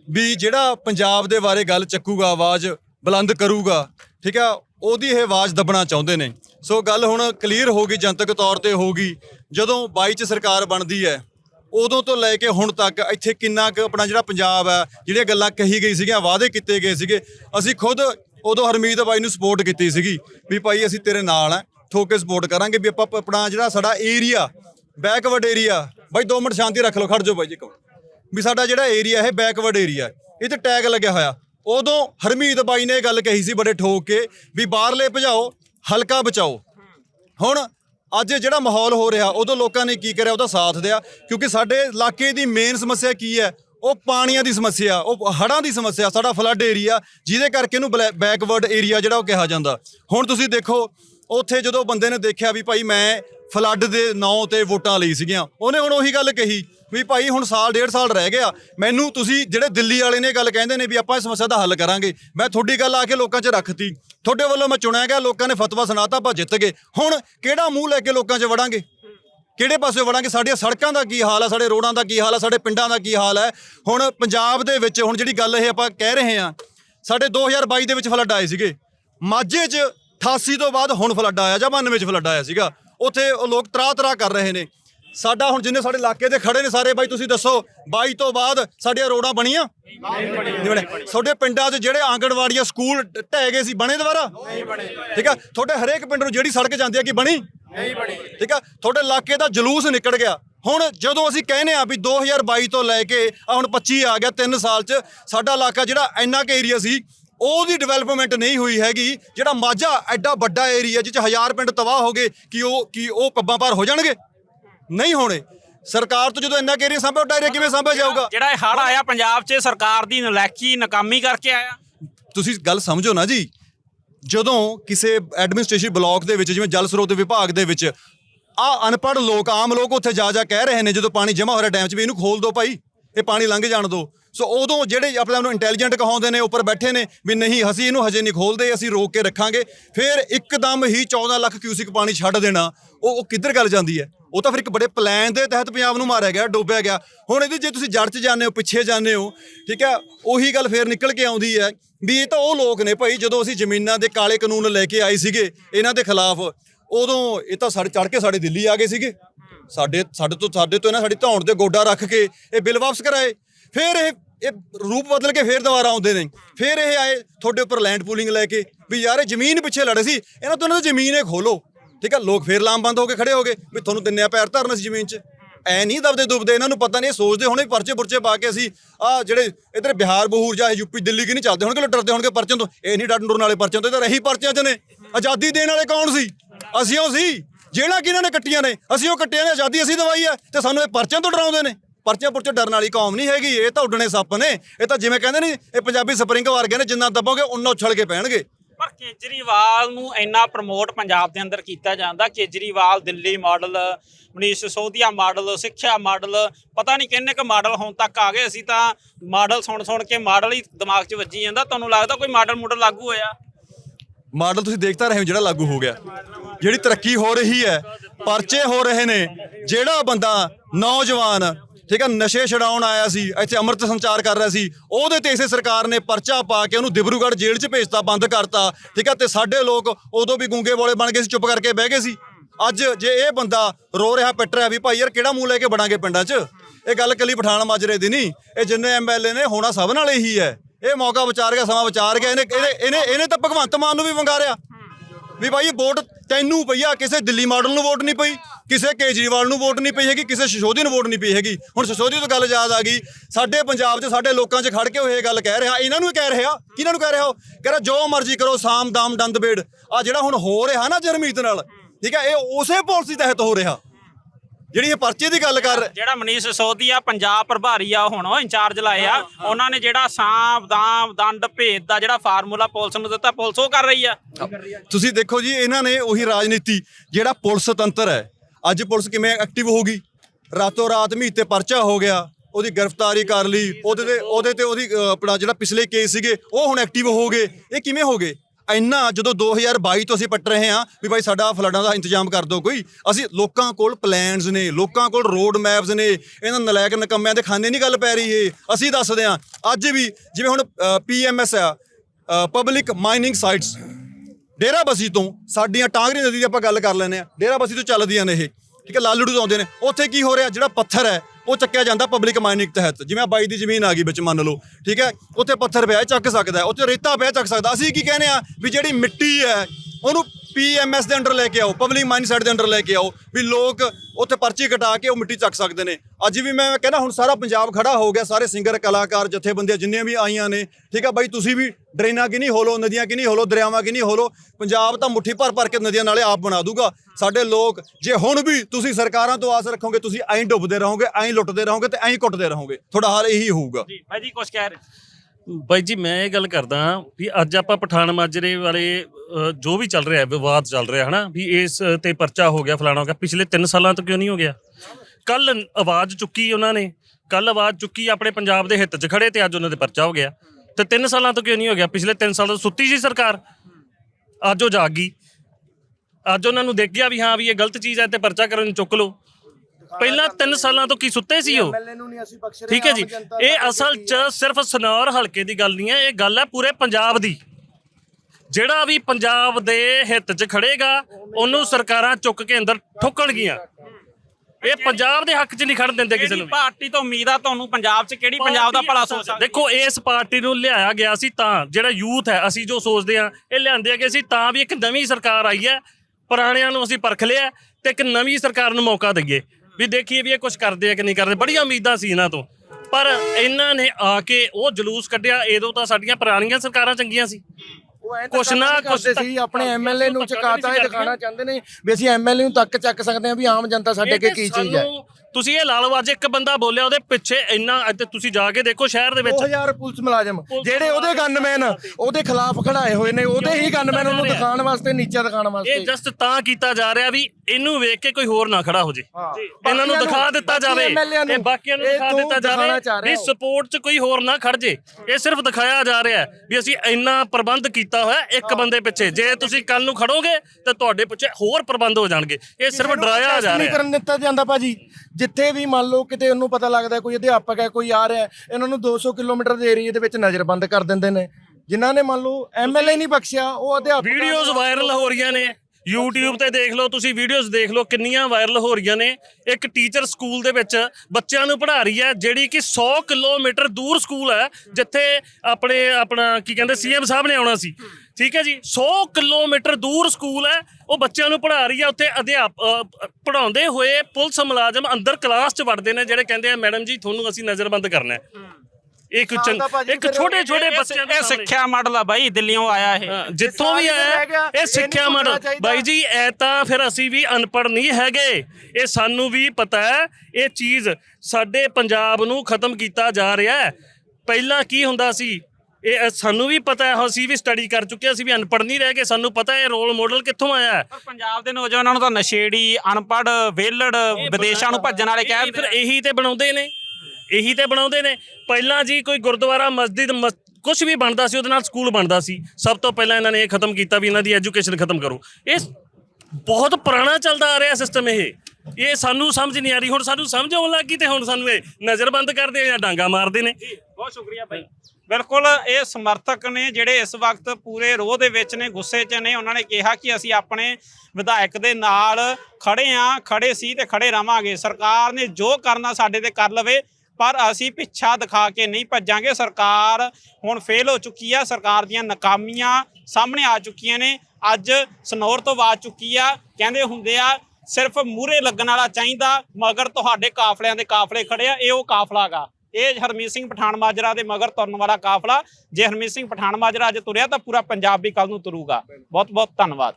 ਵੀ ਜਿਹੜਾ ਪੰਜਾਬ ਦੇ ਬਾਰੇ ਗੱਲ ਚੱਕੂਗਾ, ਆਵਾਜ਼ ਬੁਲੰਦ ਕਰੂਗਾ ਠੀਕ ਆ, ਉਹਦੀ ਇਹ ਆਵਾਜ਼ ਦੱਬਣਾ ਚਾਹੁੰਦੇ ਨੇ। ਸੋ ਗੱਲ ਹੁਣ ਕਲੀਅਰ ਹੋ ਗਈ, ਜਨਤਕ ਤੌਰ ਤੇ ਹੋ ਗਈ। ਜਦੋਂ 22 ਚ ਸਰਕਾਰ ਬਣਦੀ ਹੈ, ਉਦੋਂ ਤੋਂ ਲੈ ਕੇ ਹੁਣ ਤੱਕ ਇੱਥੇ ਕਿੰਨਾ ਕੁ ਆਪਣਾ ਜਿਹੜਾ ਪੰਜਾਬ ਹੈ, ਜਿਹੜੀਆਂ ਗੱਲਾਂ ਕਹੀ ਗਈ ਸੀਗੀਆਂ, ਵਾਅਦੇ ਕੀਤੇ ਗਏ ਸੀਗੇ, ਅਸੀਂ ਖੁਦ ਉਦੋਂ ਹਰਮੀਤ ਬਾਈ ਨੂੰ ਸਪੋਰਟ ਕੀਤੀ ਸੀਗੀ ਵੀ ਭਾਈ ਅਸੀਂ ਤੇਰੇ ਨਾਲ ਆ, ਠੋਕ ਕੇ ਸਪੋਰਟ ਕਰਾਂਗੇ ਵੀ ਆਪਾਂ ਆਪਣਾ ਜਿਹੜਾ ਸਾਡਾ ਏਰੀਆ ਬੈਕਵਰਡ ਏਰੀਆ ਬਾਈ 2 ਮਿੰਟ ਸ਼ਾਂਤੀ ਰੱਖ ਲਓ ਖੜ ਜਾਓ ਬਾਈ ਜੀ ਇੱਕ ਵੀ ਸਾਡਾ ਜਿਹੜਾ ਏਰੀਆ ਇਹ ਬੈਕਵਰਡ ਏਰੀਆ ਇਹ ਤੇ ਟੈਗ ਲੱਗਿਆ ਹੋਇਆ। ਉਦੋਂ ਹਰਮੀਤ ਬਾਈ ਨੇ ਇਹ ਗੱਲ ਕਹੀ ਸੀ ਬੜੇ ਠੋਕ ਕੇ ਵੀ ਬਾਹਰਲੇ ਭਜਾਓ, ਹਲਕਾ ਬਚਾਓ। ਹੁਣ ਅੱਜ ਜਿਹੜਾ ਮਾਹੌਲ ਹੋ ਰਿਹਾ, ਉਦੋਂ ਲੋਕਾਂ ਨੇ ਕੀ ਕਰਿਆ, ਉਹਦਾ ਸਾਥ ਦਿਆ, ਕਿਉਂਕਿ ਸਾਡੇ ਇਲਾਕੇ ਦੀ ਮੇਨ ਸਮੱਸਿਆ ਕੀ ਹੈ? ਉਹ ਪਾਣੀਆਂ ਦੀ ਸਮੱਸਿਆ, ਉਹ ਹੜ੍ਹਾਂ ਦੀ ਸਮੱਸਿਆ, ਸਾਡਾ ਫਲੱਡ ਏਰੀਆ ਜਿਹਦੇ ਕਰਕੇ ਇਹਨੂੰ ਬੈਕਵਰਡ ਏਰੀਆ ਜਿਹੜਾ ਉਹ ਕਿਹਾ ਜਾਂਦਾ। ਹੁਣ ਤੁਸੀਂ ਦੇਖੋ, ਉੱਥੇ ਜਦੋਂ ਬੰਦੇ ਨੇ ਦੇਖਿਆ ਵੀ ਭਾਈ ਮੈਂ ਫਲੱਡ ਦੇ ਨਾਂ ਤੇ ਵੋਟਾਂ ਲਈ ਸੀਗੀਆਂ, ਉਹਨੇ ਹੁਣ ਉਹੀ ਗੱਲ ਕਹੀ ਵੀ ਭਾਈ ਹੁਣ ਸਾਲ, ਡੇਢ ਸਾਲ ਰਹਿ ਗਿਆ। ਮੈਨੂੰ ਤੁਸੀਂ ਜਿਹੜੇ ਦਿੱਲੀ ਵਾਲੇ ਨੇ ਇਹ ਗੱਲ ਕਹਿੰਦੇ ਨੇ ਵੀ ਆਪਾਂ ਇਸ ਸਮੱਸਿਆ ਦਾ ਹੱਲ ਕਰਾਂਗੇ। ਮੈਂ ਤੁਹਾਡੀ ਗੱਲ ਆ ਕੇ ਲੋਕਾਂ 'ਚ ਰੱਖਤੀ। ਤੁਹਾਡੇ ਵੱਲੋਂ ਮੈਂ ਚੁਣਿਆ ਗਿਆ, ਲੋਕਾਂ ਨੇ ਫਤਵਾ ਸੁਣਾਤਾ, ਆਪਾਂ ਜਿੱਤ ਗਏ। ਹੁਣ ਕਿਹੜਾ ਮੂੰਹ ਲੈ ਕੇ ਲੋਕਾਂ 'ਚ ਵੜਾਂਗੇ? ਕਿਹੜੇ ਪਾਸੇ ਵੜਾਂਗੇ? ਸਾਡੀਆਂ ਸੜਕਾਂ ਦਾ ਕੀ ਹਾਲ ਆ? ਸਾਡੇ ਰੋਡਾਂ ਦਾ ਕੀ ਹਾਲ ਆ? ਸਾਡੇ ਪਿੰਡਾਂ ਦਾ ਕੀ ਹਾਲ ਹੈ ਹੁਣ ਪੰਜਾਬ ਦੇ ਵਿੱਚ ਹੁਣ ਜਿਹੜੀ ਗੱਲ ਇਹ ਆਪਾਂ ਕਹਿ ਰਹੇ ਹਾਂ, ਸਾਡੇ 2022 ਦੇ ਵਿੱਚ ਫਲੱਡ ਆਏ ਸੀਗੇ। ਮਾਝੇ 'ਚ 88 ਤੋਂ ਬਾਅਦ ਹੁਣ ਫਲੱਡ ਆਇਆ ਜਾਂ 92 'ਚ ਫਲੱਡ ਆਇਆ ਸੀਗਾ। ਉੱਥੇ ਉਹ ਲੋਕ ਤਰਾ ਤਰਾ ਕਰ ਰਹੇ ਨੇ। ਸਾਡਾ ਹੁਣ ਜਿੰਨੇ ਸਾਡੇ ਇਲਾਕੇ ਦੇ ਖੜੇ ਨੇ ਸਾਰੇ ਬਾਈ ਤੁਸੀਂ ਦੱਸੋ 22 ਤੋਂ ਬਾਅਦ ਸਾਡੀਆਂ ਰੋਡਾਂ ਬਣੀਆਂ? ਨਹੀਂ ਬਣੇ ਤੁਹਾਡੇ ਪਿੰਡਾਂ 'ਚ ਜਿਹੜੇ ਆਂਗਣਵਾੜੀਆਂ ਸਕੂਲ ਢਹਿ ਗਏ ਸੀ ਬਣੇ ਦੁਬਾਰਾ? ਨਹੀਂ ਬਣੇ। ਠੀਕ ਆ ਤੁਹਾਡੇ ਹਰੇਕ ਪਿੰਡ ਨੂੰ ਜਿਹੜੀ ਸੜਕ ਜਾਂਦੀ ਆ ਕੀ ਬਣੀ? ਨਹੀਂ ਬਣੀ। ਠੀਕ ਆ ਤੁਹਾਡੇ ਇਲਾਕੇ ਦਾ ਜਲੂਸ ਨਿਕਲ ਗਿਆ। ਹੁਣ ਜਦੋਂ ਅਸੀਂ ਕਹਿੰਦੇ ਆ ਵੀ 2022 ਤੋਂ ਲੈ ਕੇ ਆ ਹੁਣ 25 ਆ ਗਿਆ 3 ਸਾਲ 'ਚ ਸਾਡਾ ਇਲਾਕਾ ਜਿਹੜਾ ਇੰਨਾ ਕੁ ਏਰੀਆ ਸੀ ਉਹਦੀ ਡਿਵੈਲਪਮੈਂਟ ਨਹੀਂ ਹੋਈ ਹੈਗੀ ਜਿਹੜਾ ਮਾਝਾ ਐਡਾ ਵੱਡਾ ਏਰੀਆ ਜਿਹ 'ਚ ਹਜ਼ਾਰ ਪਿੰਡ ਤਬਾਹ ਹੋ ਗਏ ਕਿ ਉਹ ਕੀ ਉਹ ਪੱਬਾਂ ਪਾਰ ਹੋ ਜਾਣਗੇ? ਨਹੀਂ ਹੋਣੇ। ਸਰਕਾਰ ਤੋਂ ਜਦੋਂ ਇੰਨਾ ਕੇਰੀਆ ਸਾਂਭਿਆ ਡਾਇਰੇ ਕਿਵੇਂ ਸਾਂਭਿਆ ਜਾਊਗਾ? ਜਿਹੜਾ ਇਹ ਹੜ ਆਇਆ ਪੰਜਾਬ 'ਚ ਸਰਕਾਰ ਦੀ ਨਲਾਇਕੀ ਨਾਕਾਮੀ ਕਰਕੇ ਆਇਆ। ਤੁਸੀਂ ਗੱਲ ਸਮਝੋ ਨਾ ਜੀ। ਜਦੋਂ ਕਿਸੇ ਐਡਮਿਨਿਸਟ੍ਰੇਸ਼ਨ ਬਲਾਕ ਦੇ ਵਿੱਚ ਜਿਵੇਂ ਜਲ ਸਰੋਤ ਵਿਭਾਗ ਦੇ ਵਿੱਚ ਆ ਅਨਪੜ੍ਹ ਲੋਕ ਆਮ ਲੋਕ ਉੱਥੇ ਜਾ ਜਾ ਕਹਿ ਰਹੇ ਨੇ ਜਦੋਂ ਪਾਣੀ ਜਮ੍ਹਾਂ ਹੋ ਰਿਹਾ ਡੈਮ 'ਚ ਵੀ ਇਹਨੂੰ ਖੋਲ ਦਿਓ ਭਾਈ। ਇਹ ਪਾਣੀ ਲੰਘ ਜਾਣ ਦਿਓ ਸੋ ਉਦੋਂ ਜਿਹੜੇ ਆਪਣੇ ਆਪ ਨੂੰ ਇੰਟੈਲੀਜੈਂਟ ਕਹਾਉਂਦੇ ਨੇ ਉੱਪਰ ਬੈਠੇ ਨੇ ਵੀ ਨਹੀਂ ਅਸੀਂ ਇਹਨੂੰ ਹਜੇ ਨਹੀਂ ਖੋਲਦੇ ਅਸੀਂ ਰੋਕ ਕੇ ਰੱਖਾਂਗੇ। ਫਿਰ ਇੱਕਦਮ ਹੀ 14 ਲੱਖ ਕਿਊਸਿਕ ਪਾਣੀ ਛੱਡ ਦੇਣਾ। ਉਹ ਉਹ ਕਿੱਧਰ ਗੱਲ ਜਾਂਦੀ ਹੈ? ਉਹ ਤਾਂ ਫਿਰ ਇੱਕ ਬੜੇ ਪਲਾਨ ਦੇ ਤਹਿਤ ਪੰਜਾਬ ਨੂੰ ਮਾਰਿਆ ਗਿਆ, ਡੋਬਿਆ ਗਿਆ। ਹੁਣ ਇਹਦੀ ਜੇ ਤੁਸੀਂ ਜੜ 'ਚ ਜਾਂਦੇ ਹੋ, ਪਿੱਛੇ ਜਾਂਦੇ ਹੋ, ਠੀਕ ਹੈ, ਉਹੀ ਗੱਲ ਫੇਰ ਨਿਕਲ ਕੇ ਆਉਂਦੀ ਹੈ ਵੀ ਇਹ ਤਾਂ ਉਹ ਲੋਕ ਨੇ ਭਾਈ, ਜਦੋਂ ਅਸੀਂ ਜ਼ਮੀਨਾਂ ਦੇ ਕਾਲੇ ਕਾਨੂੰਨ ਲੈ ਕੇ ਆਏ ਸੀਗੇ, ਇਹਨਾਂ ਦੇ ਖਿਲਾਫ, ਉਦੋਂ ਇਹ ਤਾਂ ਸਾਡੇ ਚੜ ਕੇ ਸਾਡੇ ਦਿੱਲੀ ਆ ਗਏ ਸੀਗੇ। ਸਾਡੇ ਸਾਡੇ ਤੋਂ ਸਾਡੇ ਤੋਂ ਇਹਨਾਂ ਸਾਡੀ ਧੌਣ ਤੇ ਗੋਡਾ ਰੱਖ ਕੇ ਇਹ ਬਿੱਲ ਵਾਪਸ ਕਰਾਏ। ਫਿਰ ਇਹ ਇਹ ਰੂਪ ਬਦਲ ਕੇ ਫੇਰ ਦੁਬਾਰਾ ਆਉਂਦੇ ਨੇ। ਫਿਰ ਇਹ ਆਏ, ਤੁਹਾਡੇ ਉੱਪਰ ਲੈਂਡ ਪੂਲਿੰਗ ਲੈ ਕੇ, ਵੀ ਯਾਰ ਇਹ ਜ਼ਮੀਨ ਪਿੱਛੇ ਲੜੇ ਸੀ, ਇਹਨਾਂ ਤੋਂ ਇਹਨਾਂ ਦੀ ਜ਼ਮੀਨ ਇਹ ਖੋਲੋ। ਠੀਕ ਹੈ ਲੋਕ ਫੇਰ ਲਾਮਬੰਦ ਹੋ ਕੇ ਖੜੇ ਹੋ ਗਏ ਵੀ ਤੁਹਾਨੂੰ ਦਿੰਨੇ ਆ ਪੈਰ ਧਰਨ ਸੀ ਜ਼ਮੀਨ 'ਚ। ਐ ਨਹੀਂ ਦਬਦੇ ਦੁਬਦੇ, ਇਹਨਾਂ ਨੂੰ ਪਤਾ ਨਹੀਂ, ਇਹ ਸੋਚਦੇ ਹੋਣੇ ਪਰਚੇ ਪੁਰਚੇ ਪਾ ਕੇ ਅਸੀਂ ਆ ਜਿਹੜੇ ਇਧਰ ਬਿਹਾਰ, ਬਹੂਰ ਜਾਂ ਯੂਪੀ, ਦਿੱਲੀ ਕੀ ਨਹੀਂ ਚੱਲਦੇ ਹੋਣਗੇ ਲੋ ਡਰਦੇ ਹੋਣਗੇ ਪਰਚਿਆਂ ਤੋਂ। ਇਹ ਨਹੀਂ ਡਰਨ ਡਰਨ ਵਾਲੇ ਪਰਚਿਆਂ ਤੋਂ, ਇਹ ਤਾਂ ਰਹੀ ਪਰਚਿਆਂ 'ਚ ਨੇ। ਆਜ਼ਾਦੀ ਦੇਣ ਵਾਲੇ ਕੌਣ ਸੀ? ਅਸੀਂ ਉਹ ਸੀ। ਜਿਹੜਾ ਕਿ ਇਹਨਾਂ ਨੇ ਕੱਟੀਆਂ ਨੇ, ਅਸੀਂ ਉਹ ਕੱਟਿਆਂ ਨੇ, ਆਜ਼ਾਦੀ ਅਸੀਂ ਦਵਾਈ ਹੈ ਤੇ ਸਾਨੂੰ ਇਹ ਪਰਚਿਆਂ ਤੋਂ ਡਰਾਉਂਦੇ ਨੇ। ਪਰਚਿਆਂ ਪੁਰਚੇ ਡਰਨ ਵਾਲੀ ਕੌਮ ਨਹੀਂ ਹੈਗੀ, ਇਹ ਤਾਂ ਉੱਡਣੇ ਸੱਪ ਨੇ। ਇਹ ਤਾਂ ਜਿਵੇਂ ਕਹਿੰਦੇ ਨੇ, ਇਹ ਪੰਜਾਬੀ ਸਪਰਿੰਗ ਵਰਗੇ ਨੇ ਜਿੰਨਾ ਦੱਬੋਗੇ, ਉਨਾ ਉਛਲ ਕੇ ਪੈਣਗੇ। ਪਰ ਕੇਜਰੀਵਾਲ ਨੂੰ ਇੰਨਾ ਪ੍ਰਮੋਟ ਪੰਜਾਬ ਦੇ ਅੰਦਰ ਕੀਤਾ ਜਾਂਦਾ। ਕੇਜਰੀਵਾਲ ਦਿੱਲੀ ਮਾਡਲ ਮਨੀਸ਼ ਸਿਸੋਦੀਆ ਮਾਡਲ ਸਿੱਖਿਆ ਮਾਡਲ ਪਤਾ ਨਹੀਂ ਕਿੰਨੇ ਕੁ ਮਾਡਲ ਹੁਣ ਤੱਕ ਆ ਗਏ। ਅਸੀਂ ਤਾਂ ਮਾਡਲ ਸੁਣ ਸੁਣ ਕੇ ਮਾਡਲ ਹੀ ਦਿਮਾਗ 'ਚ ਵੱਜੀ ਜਾਂਦਾ। ਤੁਹਾਨੂੰ ਲੱਗਦਾ ਕੋਈ ਮਾਡਲ ਮੋਡਲ ਲਾਗੂ ਹੋਇਆ? ਮਾਡਲ ਤੁਸੀਂ ਦੇਖਤਾ ਰਹੇ ਹੋ ਜਿਹੜਾ ਲਾਗੂ ਹੋ ਗਿਆ। ਜਿਹੜੀ ਤਰੱਕੀ ਹੋ ਰਹੀ ਹੈ, ਪਰਚੇ ਹੋ ਰਹੇ ਨੇ, ਜਿਹੜਾ ਬੰਦਾ ਨੌਜਵਾਨ ਠੀਕ ਹੈ ਨਸ਼ੇ ਛਡਾਉਣ ਆਇਆ ਸੀ, ਇੱਥੇ ਅੰਮ੍ਰਿਤ ਸੰਚਾਰ ਕਰ ਰਿਹਾ ਸੀ। ਉਹਦੇ ਤੇ ਇਸੇ ਸਰਕਾਰ ਨੇ ਪਰਚਾ ਪਾ ਕੇ ਉਹਨੂੰ ਦਿਬਰੂਗੜ੍ਹ ਜੇਲ੍ਹ 'ਚ ਭੇਜਤਾ, ਬੰਦ ਕਰਤਾ। ਠੀਕ ਹੈ ਤੇ ਸਾਡੇ ਲੋਕ ਉਦੋਂ ਵੀ ਗੂੰਗੇ ਬੋਲੇ ਬਣ ਗਏ ਸੀ, ਚੁੱਪ ਕਰਕੇ ਬਹਿ ਗਏ ਸੀ। ਅੱਜ ਜੇ ਇਹ ਬੰਦਾ ਰੋ ਰਿਹਾ, ਪਿੱਟ ਰਿਹਾ ਵੀ ਭਾਈ ਯਾਰ ਕਿਹੜਾ ਮੂੰਹ ਲੈ ਕੇ ਬਣਾਂਗੇ ਪਿੰਡਾਂ 'ਚ? ਇਹ ਗੱਲ ਕੱਲੀ ਪਠਾਨ ਮਾਜਰੇ ਦੀ ਨਹੀਂ, ਇਹ ਜਿੰਨੇ ਐਮਐਲਏ ਨੇ, ਹੋਣਾ ਸਭ ਨਾਲ ਇਹੀ ਹੈ। ਇਹ ਮੌਕਾ ਵਿਚਾਰ ਗਿਆ, ਸਮਾਂ ਵਿਚਾਰ ਗਿਆ, ਇਹਨੇ ਇਹਨੇ ਇਹਨੇ ਇਹਨੇ ਤਾਂ ਭਗਵੰਤ ਮਾਨ ਨੂੰ ਵੀ ਵੰਗਾਰਿਆ। ਵੀ ਭਾਈ ਵੋਟ ਤੈਨੂੰ ਪਈ ਆ, ਕਿਸੇ ਦਿੱਲੀ ਮਾਡਲ ਨੂੰ ਵੋਟ ਨਹੀਂ ਪਈ, ਕਿਸੇ ਕੇਜਰੀਵਾਲ ਨੂੰ ਵੋਟ ਨਹੀਂ ਪਈ ਹੈਗੀ, ਕਿਸੇ ਸਸ਼ੋਧੀ ਨੂੰ ਵੋਟ ਨਹੀਂ ਪਈ ਹੈਗੀ। ਹੁਣ ਸਸ਼ੋਧੀ ਤੋਂ ਗੱਲ ਯਾਦ ਆ ਗਈ, ਸਾਡੇ ਪੰਜਾਬ 'ਚ, ਸਾਡੇ ਲੋਕਾਂ 'ਚ ਖੜ ਕੇ ਉਹ ਇਹ ਗੱਲ ਕਹਿ ਰਿਹਾ, ਇਹਨਾਂ ਨੂੰ ਕਹਿ ਰਿਹਾ, ਕਿਹਨਾਂ ਨੂੰ ਕਹਿ ਰਿਹਾ ਉਹ? ਕਹਿ ਰਿਹਾ, ਜੋ ਮਰਜ਼ੀ ਕਰੋ ਸਾਮ ਦਾਮ ਡੰਦਬੇੜ ਆ ਜਿਹੜਾ ਹੁਣ ਹੋ ਰਿਹਾ ਨਾ ਜਰਮੀਤ ਨਾਲ, ਠੀਕ ਹੈ, ਇਹ ਉਸੇ ਪਾਲਿਸੀ ਤਹਿਤ ਹੋ ਰਿਹਾ। ਜਿਹੜੀ ਇਹ ਪਰਚੇ ਦੀ ਗੱਲ ਕਰ ਜਿਹੜਾ ਮਨੀਸ਼ ਸਿਸੋਦੀਆ ਪੰਜਾਬ ਪ੍ਰਭਾਰੀ ਆ ਹੁਣ ਉਹ ਇੰਚਾਰਜ ਲਾਏ ਆ। ਉਹਨਾਂ ਨੇ ਜਿਹੜਾ ਸਾਂਪ ਦਾਮ ਦੰਡ ਭੇਦ ਦਾ ਜਿਹੜਾ ਫਾਰਮੂਲਾ ਪੁਲਿਸ ਨੂੰ ਦਿੱਤਾ ਪੁਲਿਸ ਉਹ ਕਰ ਰਹੀ ਆ। ਤੁਸੀਂ ਦੇਖੋ ਜੀ ਇਹਨਾਂ ਨੇ ਉਹੀ ਰਾਜਨੀਤੀ ਜਿਹੜਾ ਪੁਲਿਸ ਤੰਤਰ ਹੈ ਅੱਜ ਪੁਲਿਸ ਕਿਵੇਂ ਐਕਟਿਵ ਹੋ ਗਈ ਰਾਤੋਂ ਰਾਤ ਮੀਂਹ ਤੇ ਪਰਚਾ ਹੋ ਗਿਆ ਉਹਦੀ ਗ੍ਰਿਫਤਾਰੀ ਕਰ ਲਈ ਉਹਦੇ ਤੇ ਉਹਦੇ ਤੇ ਉਹਦੀ ਆਪਣਾ ਜਿਹੜਾ ਪਿਛਲੇ ਕੇਸ ਸੀਗੇ ਉਹ ਹੁਣ ਐਕਟਿਵ ਹੋ ਗਏ ਇਹ ਕਿਵੇਂ ਹੋ ਗਏ ਇੰਨਾ ਜਦੋਂ 2022 ਤੋਂ ਅਸੀਂ ਪੱਟ ਰਹੇ ਹਾਂ ਵੀ ਭਾਈ ਸਾਡਾ ਫਲੱਡਾਂ ਦਾ ਇੰਤਜ਼ਾਮ ਕਰ ਦਿਓ ਕੋਈ, ਅਸੀਂ ਲੋਕਾਂ ਕੋਲ ਪਲਾਨਸ ਨੇ, ਲੋਕਾਂ ਕੋਲ ਰੋਡ ਮੈਪਸ ਨੇ, ਇਹਨਾਂ ਨਲਾਇਕ ਨਕੰਮਿਆਂ ਦੇ ਖਾਨੇ ਨਹੀਂ ਗੱਲ ਪੈ ਰਹੀ ਇਹ, ਅਸੀਂ ਦੱਸਦੇ ਹਾਂ। ਅੱਜ ਵੀ ਜਿਵੇਂ ਹੁਣ ਪੀਐਮਐਸ ਆ ਪਬਲਿਕ ਮਾਈਨਿੰਗ ਸਾਈਟਸ ਡੇਰਾਬਸੀ ਤੋਂ ਸਾਡੀਆਂ ਟਾਂਗਰੀ ਨਦੀ ਦੀ ਆਪਾਂ ਗੱਲ ਕਰ ਲੈਂਦੇ ਆ ਡੇਰਾਬਸੀ ਤੋਂ ਚੱਲਦੀਆਂ ਨੇ ਇਹ। ਠੀਕ ਹੈ ਲਾਲੜੂ ਤੋਂ ਆਉਂਦੇ ਨੇ। ਉੱਥੇ ਕੀ ਹੋ ਰਿਹਾ? ਜਿਹੜਾ ਪੱਥਰ ਹੈ, ਉਹ ਚੱਕਿਆ ਜਾਂਦਾ ਪਬਲਿਕ ਮਾਈਨਿੰਗ ਤਹਿਤ। ਜਿਵੇਂ ਬਾਈ ਦੀ ਜ਼ਮੀਨ ਆ ਗਈ ਵਿੱਚ, ਮੰਨ ਲਓ। ਠੀਕ ਹੈ, ਉੱਥੇ ਪੱਥਰ ਪਿਆ ਚੱਕ ਸਕਦਾ ਉੱਥੇ ਰੇਤਾ ਪਿਆ, ਚੱਕ ਸਕਦਾ। ਅਸੀਂ ਕੀ ਕਹਿੰਦੇ ਆ ਵੀ ਜਿਹੜੀ ਮਿੱਟੀ ਹੈ, ਉਹਨੂੰ ਪੀਐਮਐਸ ਦੇ ਅੰਡਰ ਲੈ ਕੇ ਆਓ, ਪਬਲਿਕ ਮਾਈਨਿੰਗ ਸਾਈਟ ਦੇ ਅੰਡਰ ਲੈ ਕੇ ਆਓ ਵੀ ਲੋਕ ਉੱਥੇ ਪਰਚੀ ਕਟਾ ਕੇ ਉਹ ਮਿੱਟੀ ਚੱਕ ਸਕਦੇ ਨੇ। ਅੱਜ ਵੀ ਮੈਂ ਕਹਿੰਦਾ ਹੁਣ ਸਾਰਾ ਪੰਜਾਬ ਖੜਾ ਹੋ ਗਿਆ, ਸਾਰੇ ਸਿੰਗਰ, ਕਲਾਕਾਰ, ਜਥੇਬੰਦੀਆਂ ਜਿੰਨੀਆਂ ਵੀ ਆਈਆਂ ਨੇ, ਠੀਕ ਆ ਬਾਈ, ਤੁਸੀਂ ਵੀ ਡਰੇਨਾਂ ਕਿ ਨਹੀਂ ਹੋਲੋ, ਨਦੀਆਂ ਕਿ ਨਹੀਂ ਹੋਲੋ, ਦਰਿਆਵਾਂ ਕਿ ਨਹੀਂ ਹੋਲੋ, ਪੰਜਾਬ ਤਾਂ ਮੁੱਠੀ ਭਰ ਭਰ ਕੇ ਨਦੀਆਂ ਨਾਲੇ ਆਪ ਬਣਾ ਦੂਗਾ। ਸਾਡੇ ਲੋਕ, ਜੇ ਹੁਣ ਵੀ ਤੁਸੀਂ ਸਰਕਾਰਾਂ ਤੋਂ ਆਸ ਰੱਖੋਗੇ, ਤੁਸੀਂ ਐਂ ਡੁੱਬਦੇ ਰਹੋਗੇ, ਐਂ ਲੁੱਟਦੇ ਰਹੋਗੇ ਤੇ ਐਂ ਕੁੱਟਦੇ ਰਹੋਗੇ। ਤੁਹਾਡਾ ਹਾਲ ਇਹੀ ਹੋਊਗਾ। ਜੀ, ਭਾਈ ਜੀ ਕੁਝ ਕਹਿ ਰਹੇ। ਬਾਈ ਜੀ ਮੈਂ ਇਹ ਗੱਲ ਕਰਦਾ ਵੀ ਅੱਜ ਆਪਾਂ ਪਠਾਨ ਮਾਜਰੇ ਵਾਲੇ ਅ, ਜੋ ਵੀ ਚੱਲ ਰਿਹਾ ਹੈ, ਵਿਵਾਦ ਚੱਲ ਰਿਹਾ ਹਨਾ? ਵੀ ਇਸ ਤੇ ਪਰਚਾ ਹੋ ਗਿਆ ਫਲਾਣਾ ਹੋ ਗਿਆ ਪਿਛਲੇ 3 ਸਾਲਾਂ ਤੋਂ ਕਿਉਂ ਨਹੀਂ ਹੋ ਗਿਆ? ਕੱਲ ਆਵਾਜ਼ ਚੁੱਕੀ ਉਹਨਾਂ ਨੇ ਕੱਲ ਆਵਾਜ਼ ਚੁੱਕੀ ਆਪਣੇ ਪੰਜਾਬ ਦੇ ਹਿੱਤ 'ਚ ਖੜੇ ਤੇ ਅੱਜ ਉਹਨਾਂ ਦੇ ਪਰਚਾ ਹੋ ਗਿਆ। ਤੇ 3 ਸਾਲਾਂ ਤੋਂ ਕਿਉਂ ਨਹੀਂ ਹੋ ਗਿਆ? ਪਿਛਲੇ 3 ਸਾਲ ਤੋਂ ਸੁੱਤੀ ਸੀ ਸਰਕਾਰ। ਅੱਜ ਉਹ ਜਾਗ। ਗਈ ਅੱਜ ਉਹਨਾਂ ਨੂੰ ਦੇਖ ਗਿਆ ਵੀ ਹਾਂ ਵੀ ਇਹ ਗਲਤ ਚੀਜ਼ ਹੈ ਤੇ ਪਰਚਾ ਕਰਨ ਨੂੰ ਚੁੱਕ ਲਓ। ਪਹਿਲਾਂ 3 ਸਾਲਾਂ ਤੋਂ ਕੀ ਸੁੱਤੇ ਸੀ ਉਹ? ਠੀਕ ਹੈ ਜੀ। ਇਹ ਅਸਲ 'ਚ ਸਿਰਫ ਸਨੌਰ ਹਲਕੇ ਦੀ ਗੱਲ ਨਹੀਂ ਹੈ ਇਹ ਗੱਲ ਹੈ ਪੂਰੇ ਪੰਜਾਬ ਦੀ। ਜਿਹੜਾ ਵੀ ਪੰਜਾਬ ਦੇ ਹਿੱਤ 'ਚ ਖੜੇਗਾ ਉਹਨੂੰ ਸਰਕਾਰਾਂ ਚੁੱਕ ਕੇ ਅੰਦਰ ਠੋਕਣਗੀਆਂ। ਇਹ ਪੰਜਾਬ ਦੇ ਹੱਕ 'ਚ ਨਹੀਂ ਖੜਨ ਦਿੰਦੇ ਕਿਸੇ ਕਿਹੜੀ ਨੂੰ ਵੀ। ਪਾਰਟੀ ਤੋਂ ਉਮੀਦ ਆ ਤੁਹਾਨੂੰ? ਪੰਜਾਬ 'ਚ ਕਿਹੜੀ ਪੰਜਾਬ ਦਾ ਭਲਾ ਸੋਚ ਸਕਦੀ ਦੇਖੋ ਇਸ ਪਾਰਟੀ ਨੂੰ ਲਿਆਇਆ ਗਿਆ ਸੀ ਤਾਂ ਜਿਹੜਾ ਯੂਥ ਹੈ ਅਸੀਂ ਜੋ ਸੋਚਦੇ ਆ ਇਹ ਲਿਆਂਦੇ ਆ ਕਿ ਅਸੀਂ ਤਾਂ ਵੀ ਇੱਕ ਨਵੀਂ ਸਰਕਾਰ ਆਈ ਹੈ ਪੁਰਾਣਿਆਂ ਨੂੰ ਅਸੀਂ ਪਰਖ ਲਿਆ ਤੇ ਇੱਕ ਨਵੀਂ ਸਰਕਾਰ ਨੂੰ ਮੌਕਾ ਦਈਏ। ਵੀ ਦੇਖੀਏ ਵੀ ਇਹ ਕੁਝ ਕਰਦੇ ਆ ਕਿ ਨਹੀਂ ਕਰਦੇ। ਬੜੀਆਂ ਉਮੀਦਾਂ ਸੀ ਇਹਨਾਂ ਤੋਂ। ਪਰ ਇਹਨਾਂ ਨੇ ਆ ਕੇ ਉਹ ਜਲੂਸ ਕੱਢਿਆ। ਇਹਦੋਂ ਤਾਂ ਸਾਡੀਆਂ ਪੁਰਾਣੀਆਂ ਸਰਕਾਰਾਂ ਚੰਗੀਆਂ ਸੀ। ਕੁਛ ਨਾ ਕੁਛ ਸੀ। ਆਪਣੇ ਐਮਐਲਏ ਨੂੰ ਚਕਾਤਾ ਇਹ ਦਿਖਾਣਾ ਚਾਹੁੰਦੇ ਨੇ ਵੀ ਅਸੀਂ ਐਮਐਲਏ ਨੂੰ ਤੱਕ ਚੱਕ ਸਕਦੇ ਹਾਂ ਵੀ ਆਮ ਜਨਤਾ ਸਾਡੇ ਅੱਗੇ ਕੀ ਚੀਜ਼ ਹੈ। ਤੁਸੀਂ ਇਹ ਲਾ ਲਓ ਅੱਜ ਇੱਕ ਬੰਦਾ ਬੋਲਿਆ ਉਹਦੇ ਪਿੱਛੇ ਇੰਨਾ ਅੱਜ ਤੁਸੀਂ ਜਾ ਕੇ ਦੇਖੋ ਸ਼ਹਿਰ ਦੇ ਵਿੱਚ। 2000 ਪੁਲਿਸ ਮੁਲਾਜ਼ਮ ਜਿਹੜੇ ਉਹਦੇ ਗਨਮੈਨ ਉਹਦੇ ਖਿਲਾਫ ਖੜਾਏ ਹੋਏ ਨੇ ਉਹਦੇ ਹੀ ਗਨਮੈਨ ਉਹਨੂੰ ਦਿਖਾਉਣ ਵਾਸਤੇ ਨੀਚੇ ਦਿਖਾਉਣ ਇਹ ਵਾਸਤੇ ਜਸਟ ਤਾਂ ਕੀਤਾ ਜਾ ਰਿਹਾ ਵੀ ਇਹਨੂੰ ਵੇਖ ਕੇ ਕੋਈ ਹੋਰ ਨਾ ਖੜਾ ਹੋ ਜੇ। ਇਹਨਾਂ ਨੂੰ ਦਿਖਾ ਦਿੱਤਾ ਜਾਵੇ। ਇਹ ਬਾਕੀਆਂ ਨੂੰ ਇਹ ਦਿਖਾ ਤੂੰ ਦਿੱਤਾ ਜਾਵੇ ਵੀ। ਸਪੋਰਟ 'ਚ ਕੋਈ ਹੋਰ ਨਾ ਖੜ ਜੇ। ਇਹ ਸਿਰਫ ਦਿਖਾਇਆ ਜਾ ਰਿਹਾ ਵੀ ਅਸੀਂ ਇੰਨਾ ਪ੍ਰਬੰਧ ਕੀਤਾ ਹੋਇਆ ਇੱਕ ਬੰਦੇ ਪਿੱਛੇ। ਜੇ ਤੁਸੀਂ ਕੱਲ ਨੂੰ ਖੜੋਗੇ ਤਾਂ ਤੁਹਾਡੇ ਪਿੱਛੇ ਹੋਰ ਪ੍ਰਬੰਧ ਹੋ ਜਾਣਗੇ। ਇਹ ਸਿਰਫ ਡਰਾਇਆ ਜਾ ਨਹੀਂ ਰਿਹਾ। ਹੈ ਕਰਨ ਦਿੱਤਾ ਜਾਂਦਾ ਭਾਜੀ। ਜਿੱਥੇ ਵੀ ਮੰਨ ਲਓ ਕਿਤੇ ਉਹਨੂੰ ਪਤਾ ਲੱਗਦਾ ਕੋਈ ਅਧਿਆਪਕ ਹੈ ਕੋਈ ਆ ਰਿਹਾ ਹੈ, ਇਹਨਾਂ ਨੂੰ 200 ਕਿਲੋਮੀਟਰ ਦੇ ਏਰੀਏ ਦੇ ਵਿੱਚ ਨਜ਼ਰਬੰਦ ਕਰ ਦਿੰਦੇ ਨੇ। ਜਿਨ੍ਹਾਂ ਨੇ ਮੰਨ ਲਓ ਐਮਐਲਏ ਨਹੀਂ ਬਖਸ਼ਿਆ ਉਹ ਅਧਿਆਪਕ ਵੀਡੀਓਜ਼ ਵਾਇਰਲ ਹੋ ਰਹੀਆਂ ਨੇ। YouTube ਤੇ ਦੇਖ ਲਓ ਤੁਸੀਂ ਵੀਡੀਓਜ਼ ਦੇਖ ਲਓ ਕਿੰਨੀਆਂ ਵਾਇਰਲ ਹੋ ਰਹੀਆਂ ਨੇ। ਇੱਕ ਟੀਚਰ ਸਕੂਲ ਦੇ ਵਿੱਚ ਬੱਚਿਆਂ ਨੂੰ ਪੜ੍ਹਾ ਰਹੀ ਹੈ ਜਿਹੜੀ ਕਿ 100 ਕਿਲੋਮੀਟਰ ਦੂਰ ਸਕੂਲ ਹੈ ਜਿੱਥੇ ਆਪਣੇ ਆਪਣਾ ਕੀ ਕਹਿੰਦੇ ਸੀਐਮ ਸਾਹਿਬ ਨੇ ਆਉਣਾ ਸੀ। ਠੀਕ ਹੈ ਜੀ 100 ਕਿਲੋਮੀਟਰ ਦੂਰ ਸਕੂਲ ਹੈ ਉਹ ਬੱਚਿਆਂ ਨੂੰ ਪੜ੍ਹਾ ਰਹੀ ਹੈ ਉੱਥੇ ਅਧਿਆਪ ਅ, ਪੜ੍ਹਾਉਂਦੇ ਹੋਏ ਪੁਲਿਸ ਮੁਲਾਜ਼ਮ ਅੰਦਰ ਕਲਾਸ 'ਚ ਵੜਦੇ ਨੇ ਜਿਹੜੇ ਕਹਿੰਦੇ ਆ ਮੈਡਮ ਜੀ ਤੁਹਾਨੂੰ ਅਸੀਂ ਨਜ਼ਰਬੰਦ ਕਰਨਾ ਹੈ। ਇੱਕ ਚੰਗ ਇੱਕ ਛੋਟੇ ਛੋਟੇ ਬੱਚਿਆਂ ਦੇ ਇਹ। ਸਿੱਖਿਆ ਮਾਡਲ ਆ ਬਾਈ ਦਿੱਲੀੋਂ ਆਇਆ ਇਹ। ਜਿੱਥੋਂ ਵੀ ਆਇਆ ਇਹ ਸਿੱਖਿਆ ਮਾਡਲ। ਬਾਈ ਜੀ ਐ ਤਾਂ ਫਿਰ ਅਸੀਂ ਵੀ ਅਨਪੜ੍ਹ ਨਹੀਂ ਹੈਗੇ। ਇਹ ਸਾਨੂੰ ਵੀ ਪਤਾ ਹੈ ਇਹ ਚੀਜ਼ ਸਾਡੇ ਪੰਜਾਬ ਨੂੰ ਖਤਮ ਕੀਤਾ ਜਾ ਰਿਹਾ ਹੈ। ਪਹਿਲਾਂ ਕੀ ਹੁੰਦਾ ਸੀ? ਇਹ ਸਾਨੂੰ ਵੀ ਪਤਾ ਹੈ ਅਸੀਂ ਵੀ ਸਟੱਡੀ ਕਰ ਚੁੱਕੇ ਅਸੀਂ ਵੀ ਅਨਪੜ੍ਹ ਨਹੀਂ ਰਹਿ ਗਏ। ਸਾਨੂੰ ਪਤਾ ਹੈ ਇਹ ਰੋਲ ਮਾਡਲ ਕਿੱਥੋਂ ਆਇਆ ਹੈ। ਪਰ ਪੰਜਾਬ ਦੇ ਨੌਜਵਾਨਾਂ ਨੂੰ ਤਾਂ ਨਸ਼ੇੜੀ ਅਨਪੜ੍ਹ ਵੇਲੜ ਵਿਦੇਸ਼ਾਂ ਨੂੰ ਭੱਜਣ ਵਾਲੇ ਕਹਿ ਫਿਰ ਇਹੀ ਤੇ ਬਣਾਉਂਦੇ ਨੇ। ਇਹੀ ਤੇ ਬਣਾਉਂਦੇ ਨੇ। ਪਹਿਲਾਂ ਜੀ ਕੋਈ ਗੁਰਦੁਆਰਾ, ਮਸਜਿਦ ਕੁਝ ਵੀ ਬਣਦਾ ਸੀ, ਉਹਦੇ ਨਾਲ ਸਕੂਲ ਬਣਦਾ ਸੀ। ਸਭ ਤੋਂ ਪਹਿਲਾਂ ਇਹਨਾਂ ਨੇ ਇਹ ਖਤਮ ਕੀਤਾ ਵੀ ਇਹਨਾਂ ਦੀ ਐਜੂਕੇਸ਼ਨ ਖਤਮ ਕਰੋ। ਇਹ ਬਹੁਤ ਪੁਰਾਣਾ ਚੱਲਦਾ ਆ ਰਿਹਾ ਸਿਸਟਮ ਇਹ। ਇਹ ਸਾਨੂੰ ਸਮਝ ਨਹੀਂ ਆ ਰਹੀ। ਹੁਣ ਸਾਨੂੰ ਸਮਝ ਆਉਣ ਲੱਗ ਗਈ ਤੇ ਹੁਣ ਸਾਨੂੰ ਇਹ ਨਜ਼ਰਬੰਦ ਕਰਦੇ ਜਾਂ ਡਾਂਗਾ ਮਾਰਦੇ ਨੇ। ਬਹੁਤ ਸ਼ੁਕਰੀਆ ਭਾਈ। ਬਿਲਕੁਲ, ਇਹ ਸਮਰਥਕ ਨੇ ਜਿਹੜੇ ਇਸ ਵਕਤ ਪੂਰੇ ਰੋਹ ਦੇ ਵਿੱਚ ਨੇ, ਗੁੱਸੇ 'ਚ ਨੇ। ਉਹਨਾਂ ਨੇ ਕਿਹਾ ਕਿ ਅਸੀਂ ਆਪਣੇ ਵਿਧਾਇਕ ਦੇ ਨਾਲ ਖੜੇ ਆ ਖੜੇ ਸੀ ਤੇ ਖੜੇ ਰਵਾਂਗੇ ਸਰਕਾਰ ਨੇ ਜੋ ਕਰਨਾ ਸਾਡੇ ਤੇ ਕਰ ਲਵੇ ਪਰ ਅਸੀਂ ਪਿੱਛਾ ਦਿਖਾ ਕੇ ਨਹੀਂ ਭੱਜਾਂਗੇ। ਸਰਕਾਰ ਹੁਣ ਫੇਲ ਹੋ ਚੁੱਕੀ ਆ। ਸਰਕਾਰ ਦੀਆਂ ਨਾਕਾਮੀਆਂ ਸਾਹਮਣੇ ਆ ਚੁੱਕੀਆਂ ਨੇ। ਅੱਜ ਸਨੌਰ ਤੋਂ ਆ ਚੁੱਕੀ ਆ। ਕਹਿੰਦੇ ਹੁੰਦੇ ਆ, ਸਿਰਫ ਮੂਰੇ ਲੱਗਣ ਵਾਲਾ ਚਾਹੀਦਾ, ਮਗਰ ਤੁਹਾਡੇ ਕਾਫਲਿਆਂ ਦੇ ਕਾਫਲੇ ਖੜੇ ਆ। ਇਹ ਉਹ ਕਾਫਲਾ ਗਾ। ਇਹ ਹਰਮੀਤ ਸਿੰਘ ਪਠਾਨ ਮਾਜਰਾ ਦੇ ਮਗਰ ਤੁਰਨ ਵਾਲਾ ਕਾਫਲਾ। ਜੇ ਹਰਮੀਤ ਸਿੰਘ ਪਠਾਨ ਮਾਜਰਾ ਅੱਜ ਤੁਰਿਆ ਤਾਂ ਪੂਰਾ ਪੰਜਾਬ ਵੀ ਕੱਲ ਨੂੰ ਤੁਰੂਗਾ। ਬਹੁਤ ਬਹੁਤ ਧੰਨਵਾਦ।